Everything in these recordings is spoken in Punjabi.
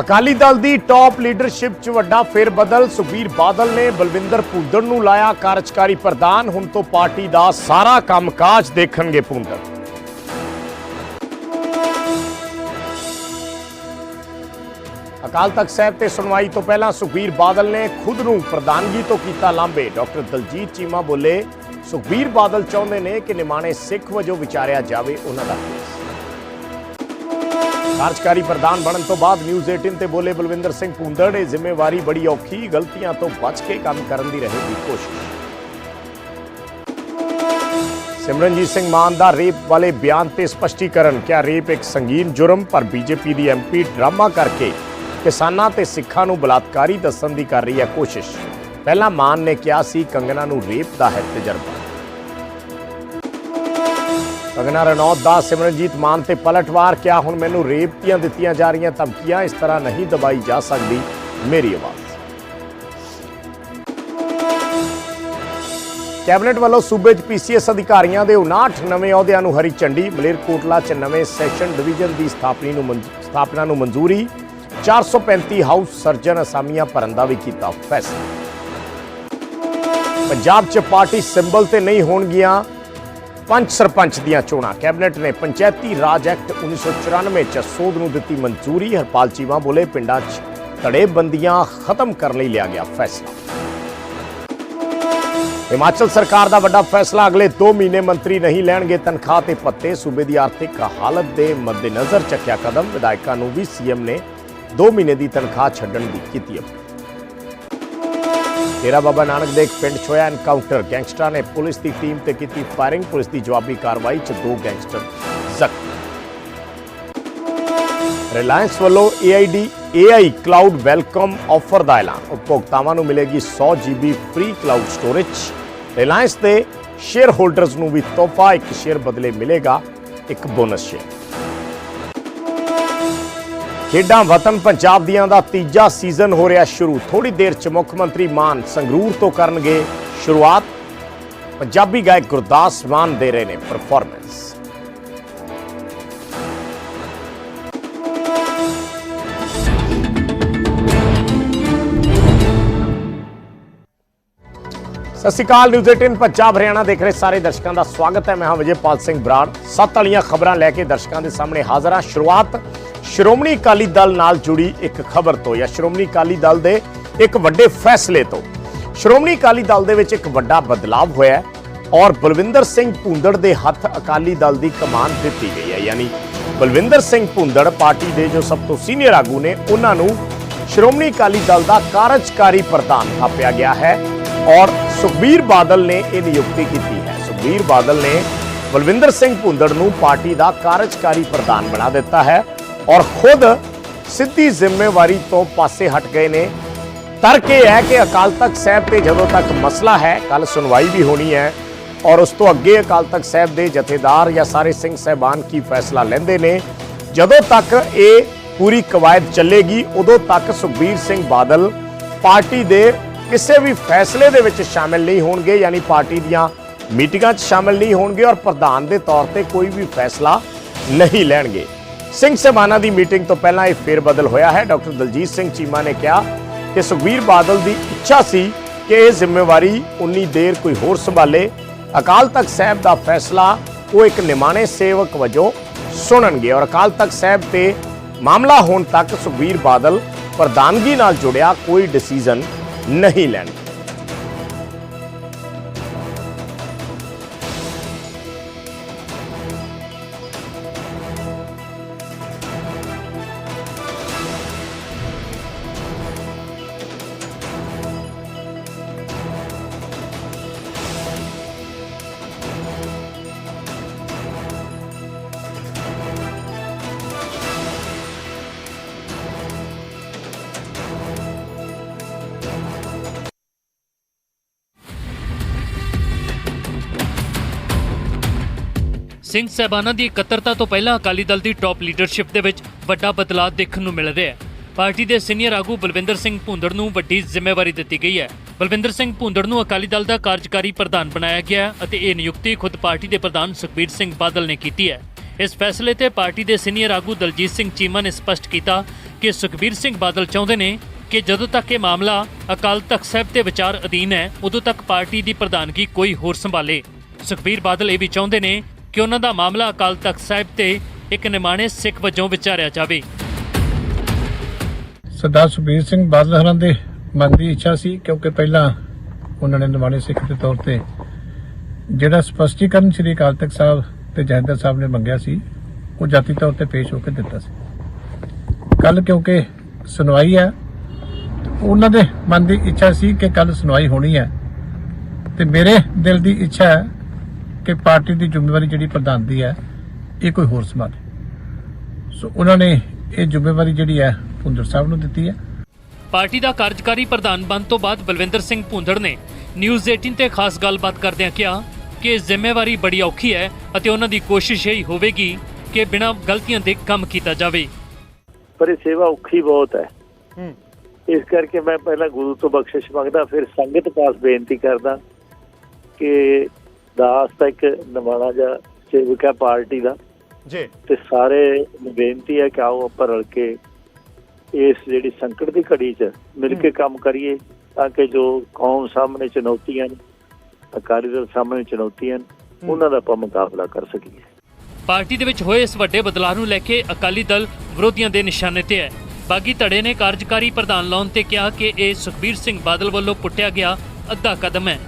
ਅਕਾਲੀ ਦਲ ਦੀ ਟੌਪ ਲੀਡਰਸ਼ਿਪ 'ਚ ਵੱਡਾ ਫੇਰਬਦਲ ਸੁਖਬੀਰ ਬਾਦਲ ਨੇ ਬਲਵਿੰਦਰ ਭੂੰਦੜ ਨੂੰ ਲਾਇਆ ਕਾਰਜਕਾਰੀ ਪ੍ਰਧਾਨ। ਹੁਣ ਤੋਂ ਪਾਰਟੀ ਦਾ ਸਾਰਾ ਕੰਮਕਾਜ ਦੇਖਣਗੇ ਭੂੰਦੜ ਅਕਾਲ ਤਖਤ ਸਾਹਿਬ ਤੇ ਸੁਣਵਾਈ ਤੋਂ ਪਹਿਲਾਂ ਸੁਖਬੀਰ ਬਾਦਲ ਨੇ ਖੁਦ ਨੂੰ ਪ੍ਰਧਾਨਗੀ ਤੋਂ ਕੀਤਾ ਲਾਂਬੇ ਡਾਕਟਰ ਦਲਜੀਤ ਚੀਮਾ ਬੋਲੇ ਸੁਖਬੀਰ ਬਾਦਲ ਚਾਹੁੰਦੇ ਨੇ ਕਿ ਨਿਮਾਣੇ ਸਿੱਖ ਵਜੋਂ ਵਿਚਾਰਿਆ ਜਾਵੇ ਉਹਨਾਂ ਦਾ ਕੇਸ। ਕਾਰਜਕਾਰੀ ਪ੍ਰਧਾਨ ਬਣਨ ਤੋਂ ਬਾਅਦ ਨਿਊਜ਼ 18 ਤੇ ਬੋਲੇ ਬਲਵਿੰਦਰ ਸਿੰਘ ਭੁੰਦੜ ਇਹ ਜ਼ਿੰਮੇਵਾਰੀ ਬੜੀ ਔਖੀ, ਗਲਤੀਆਂ ਤੋਂ ਬਚ ਕੇ ਕੰਮ ਕਰਨ ਦੀ ਰਹੇਗੀ ਕੋਸ਼ਿਸ਼। ਸਿਮਰਨਜੀਤ ਸਿੰਘ ਮਾਨ ਦਾ ਰੇਪ ਵਾਲੇ ਬਿਆਨ ਤੇ ਸਪਸ਼ਟੀਕਰਨ। ਕਿਹਾ ਰੇਪ ਇੱਕ ਸੰਗੀਨ ਜੁਰਮ, ਪਰ ਬੀਜੇਪੀ ਦੀ ਐਮਪੀ ਡਰਾਮਾ ਕਰਕੇ ਕਿਸਾਨਾਂ ਤੇ ਸਿੱਖਾਂ ਨੂੰ ਬਲਾਤਕਾਰੀ ਦੱਸਣ ਦੀ ਕਰ ਰਹੀ ਹੈ ਕੋਸ਼ਿਸ਼। ਪਹਿਲਾਂ ਮਾਨ ਨੇ ਕਿਹਾ ਸੀ ਕੰਗਨਾ ਨੂੰ ਰੇਪ ਦਾ ਹੈ ਤਜਰਬਾ। ਕੰਗਨਾ ਰਣੌਤ ਦਾ ਸਿਮਰਨਜੀਤ ਮਾਨ ਤੇ ਪਲਟਵਾਰ ਕਿਹਾ ਹੁਣ ਮੈਨੂੰ ਰੇਪ ਦੀਆਂ ਦਿੱਤੀਆਂ ਜਾ ਰਹੀਆਂ ਧਮਕੀਆਂ? ਇਸ ਤਰ੍ਹਾਂ ਨਹੀਂ ਦਬਾਈ ਜਾ ਸਕਦੀ ਮੇਰੀ ਆਵਾਜ਼। ਕੈਬਨਿਟ ਵੱਲੋਂ ਸੂਬੇ 'ਚ ਪੀਸੀਐਸ ਅਧਿਕਾਰੀਆਂ ਦੇ 59 ਨਵੇਂ ਅਹੁਦਿਆਂ ਨੂੰ ਹਰੀ ਝੰਡੀ ਮਲੇਰਕੋਟਲਾ 'ਚ ਨਵੇਂ ਸੈਸ਼ਨ ਡਿਵੀਜ਼ਨ ਦੀ ਸਥਾਪਨੀ ਨੂੰ ਸਥਾਪਨਾ ਨੂੰ ਮਨਜ਼ੂਰੀ 435 ਹਾਊਸ ਸਰਜਨ ਅਸਾਮੀਆਂ ਭਰਨ ਦਾ ਵੀ ਕੀਤਾ ਫੈਸਲਾ। ਪੰਜਾਬ 'ਚ ਪਾਰਟੀ ਸਿੰਬਲ ਤੇ ਨਹੀਂ ਹੋਣਗੀਆਂ ਪੰਚ ਸਰਪੰਚ ਦੀਆਂ ਚੋਣਾਂ। ਕੈਬਨਿਟ ਨੇ ਪੰਚਾਇਤੀ ਰਾਜ ਐਕਟ 1994 ਚ ਸੋਧ ਨੂੰ ਦਿੱਤੀ ਮਨਜ਼ੂਰੀ। ਹਰਪਾਲ ਚੀਮਾ ਬੋਲੇ, ਪਿੰਡਾਂ 'ਚ ਧੜੇਬੰਦੀਆਂ ਖਤਮ ਕਰਨ ਲਈ ਲਿਆ ਗਿਆ ਫੈਸਲਾ। ਹਿਮਾਚਲ ਸਰਕਾਰ ਦਾ ਵੱਡਾ ਫੈਸਲਾ, ਅਗਲੇ 2 ਮਹੀਨੇ ਮੰਤਰੀ ਨਹੀਂ ਲੈਣਗੇ ਤਨਖਾਹ ਤੇ ਪੱਤੇ। ਸੂਬੇ ਦੀ ਆਰਥਿਕ ਹਾਲਤ ਦੇ ਮੱਦੇਨਜ਼ਰ ਚੱਕਿਆ ਕਦਮ। ਵਿਧਾਇਕਾਂ ਨੂੰ ਵੀ ਸੀਐਮ ਨੇ 2 ਮਹੀਨੇ ਦੀ ਤਨਖਾਹ ਛੱਡਣ ਦੀ ਕੀਤੀ ਅਪੀਲ। ਡੇਰਾ ਬਾਬਾ ਨਾਨਕ ਦੇ ਇੱਕ ਪਿੰਡ 'ਚ ਹੋਇਆ ਐਨਕਾਊਂਟਰ ਗੈਂਗਸਟਰਾਂ ਨੇ ਪੁਲਿਸ ਦੀ ਟੀਮ ਤੇ ਕੀਤੀ ਫਾਇਰਿੰਗ ਪੁਲਿਸ ਦੀ ਜਵਾਬੀ ਕਾਰਵਾਈ 'ਚ ਦੋ ਗੈਂਗਸਟਰ ਜ਼ਖਮੀ। ਰਿਲਾਇੰਸ ਵੱਲੋਂ AID AI cloud welcome offer ਦਾ ਐਲਾਨ। ਉਪਭੋਗਤਾਵਾਂ ਨੂੰ ਮਿਲੇਗੀ 100 GB free cloud storage Reliance ਦੇ ਸ਼ੇਅਰ ਹੋਲਡਰਸ ਨੂੰ ਵੀ ਤੋਹਫਾ, ਇੱਕ ਸ਼ੇਅਰ ਬਦਲੇ ਮਿਲੇਗਾ, ਇੱਕ ਬੋਨਸ ਸ਼ੇਅਰ ਖੇਡਾਂ ਵਤਨ ਪੰਜਾਬ ਦੀਆਂ ਦਾ ਤੀਜਾ ਸੀਜ਼ਨ ਹੋ ਰਿਹਾ ਸ਼ੁਰੂ। ਥੋੜੀ ਦੇਰ ਚ ਮੁੱਖ ਮੰਤਰੀ ਮਾਨ ਸੰਗਰੂਰ ਤੋਂ ਕਰਨਗੇ ਸ਼ੁਰੂਆਤ। ਪੰਜਾਬੀ ਗਾਇਕ ਗੁਰਦਾਸ ਮਾਨ ਦੇ ਰਹੇ ਨੇ ਪਰਫਾਰਮੈਂਸ ਸਤਿ ਸ਼੍ਰੀ ਅਕਾਲ, ਨਿਊਜ਼ 18 ਪੰਜਾਬ, ਹਰਿਆਣਾ ਦੇਖ ਰਹੇ ਸਾਰੇ ਦਰਸ਼ਕਾਂ ਦਾ ਸਵਾਗਤ ਹੈ। ਮੈਂ ਹਾਂ ਵਿਜੇਪਾਲ ਸਿੰਘ ਬਰਾੜ। ਸੱਤ ਵਾਲੀਆਂ ਖਬਰਾਂ ਲੈ ਕੇ ਦਰਸ਼ਕਾਂ ਦੇ ਸਾਹਮਣੇ ਹਾਜ਼ਰ ਹਾਂ। ਸ਼ੁਰੂਆਤ ਸ਼੍ਰੋਮਣੀ ਅਕਾਲੀ ਦਲ ਨਾਲ ਜੁੜੀ ਇੱਕ ਖਬਰ ਤੋਂ ਜਾਂ ਸ਼੍ਰੋਮਣੀ ਅਕਾਲੀ ਦਲ ਦੇ ਇੱਕ ਵੱਡੇ ਫੈਸਲੇ ਤੋਂ। ਸ਼੍ਰੋਮਣੀ ਅਕਾਲੀ ਦਲ ਦੇ ਵਿੱਚ ਇੱਕ ਵੱਡਾ ਬਦਲਾਅ ਹੋਇਆ ਹੈ ਔਰ ਬਲਵਿੰਦਰ ਸਿੰਘ ਭੁੰਦੜ ਦੇ ਹੱਥ ਅਕਾਲੀ ਦਲ ਦੀ ਕਮਾਨ ਦਿੱਤੀ ਗਈ ਹੈ। ਯਾਨੀ ਬਲਵਿੰਦਰ ਸਿੰਘ ਭੁੰਦੜ ਪਾਰਟੀ ਦੇ ਜੋ ਸਭ ਤੋਂ ਸੀਨੀਅਰ ਆਗੂ ਨੇ, ਉਹਨਾਂ ਨੂੰ ਸ਼੍ਰੋਮਣੀ ਅਕਾਲੀ ਦਲ ਦਾ ਕਾਰਜਕਾਰੀ ਪ੍ਰਧਾਨ ਥਾਪਿਆ ਗਿਆ ਹੈ ਔਰ ਸੁਖਬੀਰ ਬਾਦਲ ਨੇ ਇਹ ਨਿਯੁਕਤੀ ਕੀਤੀ ਹੈ। ਸੁਖਬੀਰ ਬਾਦਲ ਨੇ ਬਲਵਿੰਦਰ ਸਿੰਘ ਭੁੰਦੜ ਨੂੰ ਪਾਰਟੀ ਦਾ ਕਾਰਜਕਾਰੀ ਪ੍ਰਧਾਨ ਬਣਾ ਦਿੱਤਾ ਹੈ ਔਰ ਖੁਦ ਸਿੱਧੀ ਜ਼ਿੰਮੇਵਾਰੀ ਤੋਂ ਪਾਸੇ ਹਟ ਗਏ ਨੇ। ਤਰਕ ਇਹ ਹੈ ਕਿ ਅਕਾਲ ਤਖਤ ਸਾਹਿਬ ਤੇ ਜਦੋਂ ਤੱਕ ਮਸਲਾ ਹੈ ਕੱਲ ਸੁਣਵਾਈ ਵੀ ਹੋਣੀ ਹੈ ਔਰ ਉਸ ਤੋਂ ਅੱਗੇ ਅਕਾਲ ਤਖਤ ਸਾਹਿਬ ਦੇ ਜਥੇਦਾਰ ਜਾਂ ਸਾਰੇ ਸਿੰਘ ਸਹਿਬਾਨ ਕੀ ਫੈਸਲਾ ਲੈਂਦੇ ਨੇ, ਜਦੋਂ ਤੱਕ ਇਹ ਪੂਰੀ ਕਵਾਇਦ ਚੱਲੇਗੀ, ਉਦੋਂ ਤੱਕ ਸੁਖਬੀਰ ਸਿੰਘ ਬਾਦਲ ਪਾਰਟੀ ਦੇ ਕਿਸੇ ਵੀ ਫੈਸਲੇ ਦੇ ਵਿੱਚ ਸ਼ਾਮਿਲ ਨਹੀਂ ਹੋਣਗੇ, ਯਾਨੀ ਪਾਰਟੀ ਦੀਆਂ ਮੀਟਿੰਗਾਂ 'ਚ ਸ਼ਾਮਿਲ ਨਹੀਂ ਹੋਣਗੇ ਔਰ ਪ੍ਰਧਾਨ ਦੇ ਤੌਰ ਤੇ ਕੋਈ ਵੀ ਫੈਸਲਾ ਨਹੀਂ ਲੈਣਗੇ। ਸਿੰਘ ਸਹਿਬਾਨਾਂ ਦੀ ਮੀਟਿੰਗ ਤੋਂ ਪਹਿਲਾਂ ਇਹ ਫੇਰ ਬਦਲ ਹੋਇਆ ਹੈ। ਡਾਕਟਰ ਦਲਜੀਤ ਸਿੰਘ ਚੀਮਾ ਨੇ ਕਿਹਾ ਕਿ ਸੁਖਬੀਰ ਬਾਦਲ ਦੀ ਇੱਛਾ ਸੀ ਕਿ ਇਹ ਜ਼ਿੰਮੇਵਾਰੀ ਉਨੀ ਦੇਰ ਕੋਈ ਹੋਰ ਸੰਭਾਲੇ। ਅਕਾਲ ਤਖਤ ਸਾਹਿਬ ਦਾ ਫੈਸਲਾ, ਉਹ ਇੱਕ ਨਿਮਾਣੇ ਸੇਵਕ ਵਜੋਂ ਸੁਣਨਗੇ ਔਰ ਅਕਾਲ ਤਖਤ ਸਾਹਿਬ ਤੇ ਮਾਮਲਾ ਹੋਣ ਤੱਕ ਸੁਖਬੀਰ ਬਾਦਲ ਪ੍ਰਧਾਨਗੀ ਨਾਲ ਜੁੜਿਆ ਕੋਈ ਡਿਸੀਜਨ ਨਹੀਂ ਲੈਣਗੇ। ਸਿੰਘ ਸਹਿਬਾਨਾਂ ਦੀ ਇਕੱਤਰਤਾ ਤੋਂ ਪਹਿਲਾਂ ਅਕਾਲੀ ਦਲ ਦੀ ਟੌਪ ਲੀਡਰਸ਼ਿਪ ਦੇ ਵਿੱਚ ਵੱਡਾ ਬਦਲਾਅ ਦੇਖਣ ਨੂੰ ਮਿਲ ਰਿਹਾ ਹੈ। ਪਾਰਟੀ ਦੇ ਸੀਨੀਅਰ ਆਗੂ ਬਲਵਿੰਦਰ ਸਿੰਘ ਭੁੰਦੜ ਨੂੰ ਵੱਡੀ ਜ਼ਿੰਮੇਵਾਰੀ ਦਿੱਤੀ ਗਈ ਹੈ। ਬਲਵਿੰਦਰ ਸਿੰਘ ਭੁੰਦੜ ਨੂੰ ਅਕਾਲੀ ਦਲ ਦਾ ਕਾਰਜਕਾਰੀ ਪ੍ਰਧਾਨ ਬਣਾਇਆ ਗਿਆ ਅਤੇ ਇਹ ਨਿਯੁਕਤੀ ਖੁਦ ਪਾਰਟੀ ਦੇ ਪ੍ਰਧਾਨ ਸੁਖਬੀਰ ਸਿੰਘ ਬਾਦਲ ਨੇ ਕੀਤੀ ਹੈ। ਇਸ ਫੈਸਲੇ ਤੇ ਪਾਰਟੀ ਦੇ ਸੀਨੀਅਰ ਆਗੂ ਦਲਜੀਤ ਸਿੰਘ ਚੀਮਾ ਨੇ ਸਪਸ਼ਟ ਕੀਤਾ ਕਿ ਸੁਖਬੀਰ ਸਿੰਘ ਬਾਦਲ ਚਾਹੁੰਦੇ ਨੇ ਕਿ ਜਦੋਂ ਤੱਕ ਇਹ ਮਾਮਲਾ ਅਕਾਲ ਤਖਤ ਸਾਹਿਬ ਦੇ ਵਿਚਾਰ ਅਧੀਨ ਹੈ, ਉਦੋਂ ਤੱਕ ਪਾਰਟੀ ਦੀ ਪ੍ਰਧਾਨਗੀ ਕੋਈ ਹੋਰ ਸੰਭਾਲੇ। ਸੁਖਬੀਰ ਬਾਦਲ ਇਹ ਵੀ ਚਾਹੁੰਦੇ ਨੇ ਕਿ ਉਹਨਾਂ ਦਾ ਮਾਮਲਾ ਅਕਾਲ ਤਖਤ ਸਾਹਿਬ ਤੇ ਇੱਕ ਨਿਮਾਣੇ ਸਿੱਖ ਵਜੋਂ ਵਿਚਾਰਿਆ ਜਾਵੇ। ਸਰਦਾਰ ਸੁਖਬੀਰ ਸਿੰਘ ਬਾਦਲ ਹੋਰਾਂ ਦੇ ਮਨ ਦੀ ਇੱਛਾ ਸੀ, ਕਿਉਂਕਿ ਪਹਿਲਾਂ ਉਹਨਾਂ ਨੇ ਨਿਮਾਣੇ ਸਿੱਖ ਦੇ ਤੌਰ ਤੇ ਜਿਹੜਾ ਸਪਸ਼ਟੀਕਰਨ ਸ੍ਰੀ ਅਕਾਲ ਤਖਤ ਸਾਹਿਬ ਤੇ ਜਹਦਰ ਸਾਹਿਬ ਨੇ ਮੰਗਿਆ ਸੀ, ਉਹ ਜਾਤੀ ਤੌਰ ਤੇ ਪੇਸ਼ ਹੋ ਕੇ ਦਿੱਤਾ ਸੀ। ਕੱਲ ਕਿਉਂਕਿ ਸੁਣਵਾਈ ਹੈ, ਉਹਨਾਂ ਦੇ ਮਨ ਦੀ ਇੱਛਾ ਸੀ ਕਿ ਕੱਲ ਸੁਣਵਾਈ ਹੋਣੀ ਹੈ। ਤੇ ਮੇਰੇ ਦਿਲ ਦੀ ਇੱਛਾ ਹੈ ਕਿ ਪਾਰਟੀ ਦੀ ਜ਼ਿੰਮੇਵਾਰੀ ਜਿਹੜੀ ਪ੍ਰਧਾਨ ਦੀ ਹੈ ਇਹ ਕੋਈ ਹੋਰ ਸੰਭਾਲੇ ਸੋ ਉਹਨਾਂ ਨੇ ਇਹ ਜ਼ਿੰਮੇਵਾਰੀ ਜਿਹੜੀ ਹੈ ਭੁੰਦਰ ਸਾਹਿਬ ਨੂੰ ਦਿੱਤੀ ਹੈ। ਪਾਰਟੀ ਦਾ ਕਾਰਜਕਾਰੀ ਪ੍ਰਧਾਨ ਬਣਨ ਤੋਂ ਬਾਅਦ ਬਲਵਿੰਦਰ ਸਿੰਘ ਭੁੰਦੜ ਨੇ ਨਿਊਜ਼ 18 ਤੇ ਖਾਸ ਗੱਲਬਾਤ ਕਰਦਿਆਂ ਕਿਹਾ ਕਿ ਜ਼ਿੰਮੇਵਾਰੀ ਬੜੀ ਔਖੀ ਹੈ ਅਤੇ ਉਹਨਾਂ ਦੀ ਕੋਸ਼ਿਸ਼ ਇਹੀ ਹੋਵੇਗੀ ਕਿ ਬਿਨਾਂ ਗਲਤੀਆਂ ਦੇ ਕੰਮ ਕੀਤਾ ਜਾਵੇ। ਪਰ ਇਹ ਸੇਵਾ ਔਖੀ ਬਹੁਤ ਹੈ। ਇਸ ਕਰਕੇ ਮੈਂ ਪਹਿਲਾਂ ਗੁਰੂ ਤੋਂ ਬਖਸ਼ਿਸ਼ ਮੰਗਦਾ ਫਿਰ ਸੰਗਤ ਪਾਸ ਬੇਨਤੀ ਕਰਦਾ ਕਿ ਦਾਸ ਤਾਂ ਇੱਕ ਨਿਮਾਣਾ ਜਿਹਾ ਸੇਵਕ ਹੈ ਪਾਰਟੀ ਦਾ। ਜੀ। ਤੇ ਸਾਰੇ ਬੇਨਤੀ ਹੈ ਕਿ ਆਓ ਆਪਾਂ ਰਲ ਕੇ ਇਸ ਜਿਹੜੀ ਸੰਕਟ ਦੀ ਘੜੀ 'ਚ ਮਿਲ ਕੇ ਕੰਮ ਕਰੀਏ ਤਾਂ ਕਿ ਜੋ ਕੌਮ ਸਾਹਮਣੇ ਚੁਣੌਤੀਆਂ ਨੇ ਅਕਾਲੀ ਦਲ ਸਾਹਮਣੇ ਚੁਣੌਤੀਆਂ ਨੇ ਉਹਨਾਂ ਦਾ ਆਪਾਂ ਮੁਕਾਬਲਾ ਕਰ ਸਕੀਏ। ਪਾਰਟੀ ਦੇ ਵਿੱਚ ਹੋਏ ਇਸ ਵੱਡੇ ਬਦਲਾਅ ਨੂੰ ਲੈ ਕੇ ਅਕਾਲੀ ਦਲ ਵਿਰੋਧੀਆਂ ਦੇ ਨਿਸ਼ਾਨੇ ਤੇ ਹੈ। ਬਾਗੀ ਧੜੇ ਨੇ ਕਾਰਜਕਾਰੀ ਪ੍ਰਧਾਨ ਲਾਉਣ ਤੇ ਕਿਹਾ ਕਿ ਇਹ ਸੁਖਬੀਰ ਸਿੰਘ ਬਾਦਲ ਵੱਲੋਂ ਪੁੱਟਿਆ ਗਿਆ ਅੱਧਾ ਕਦਮ ਹੈ।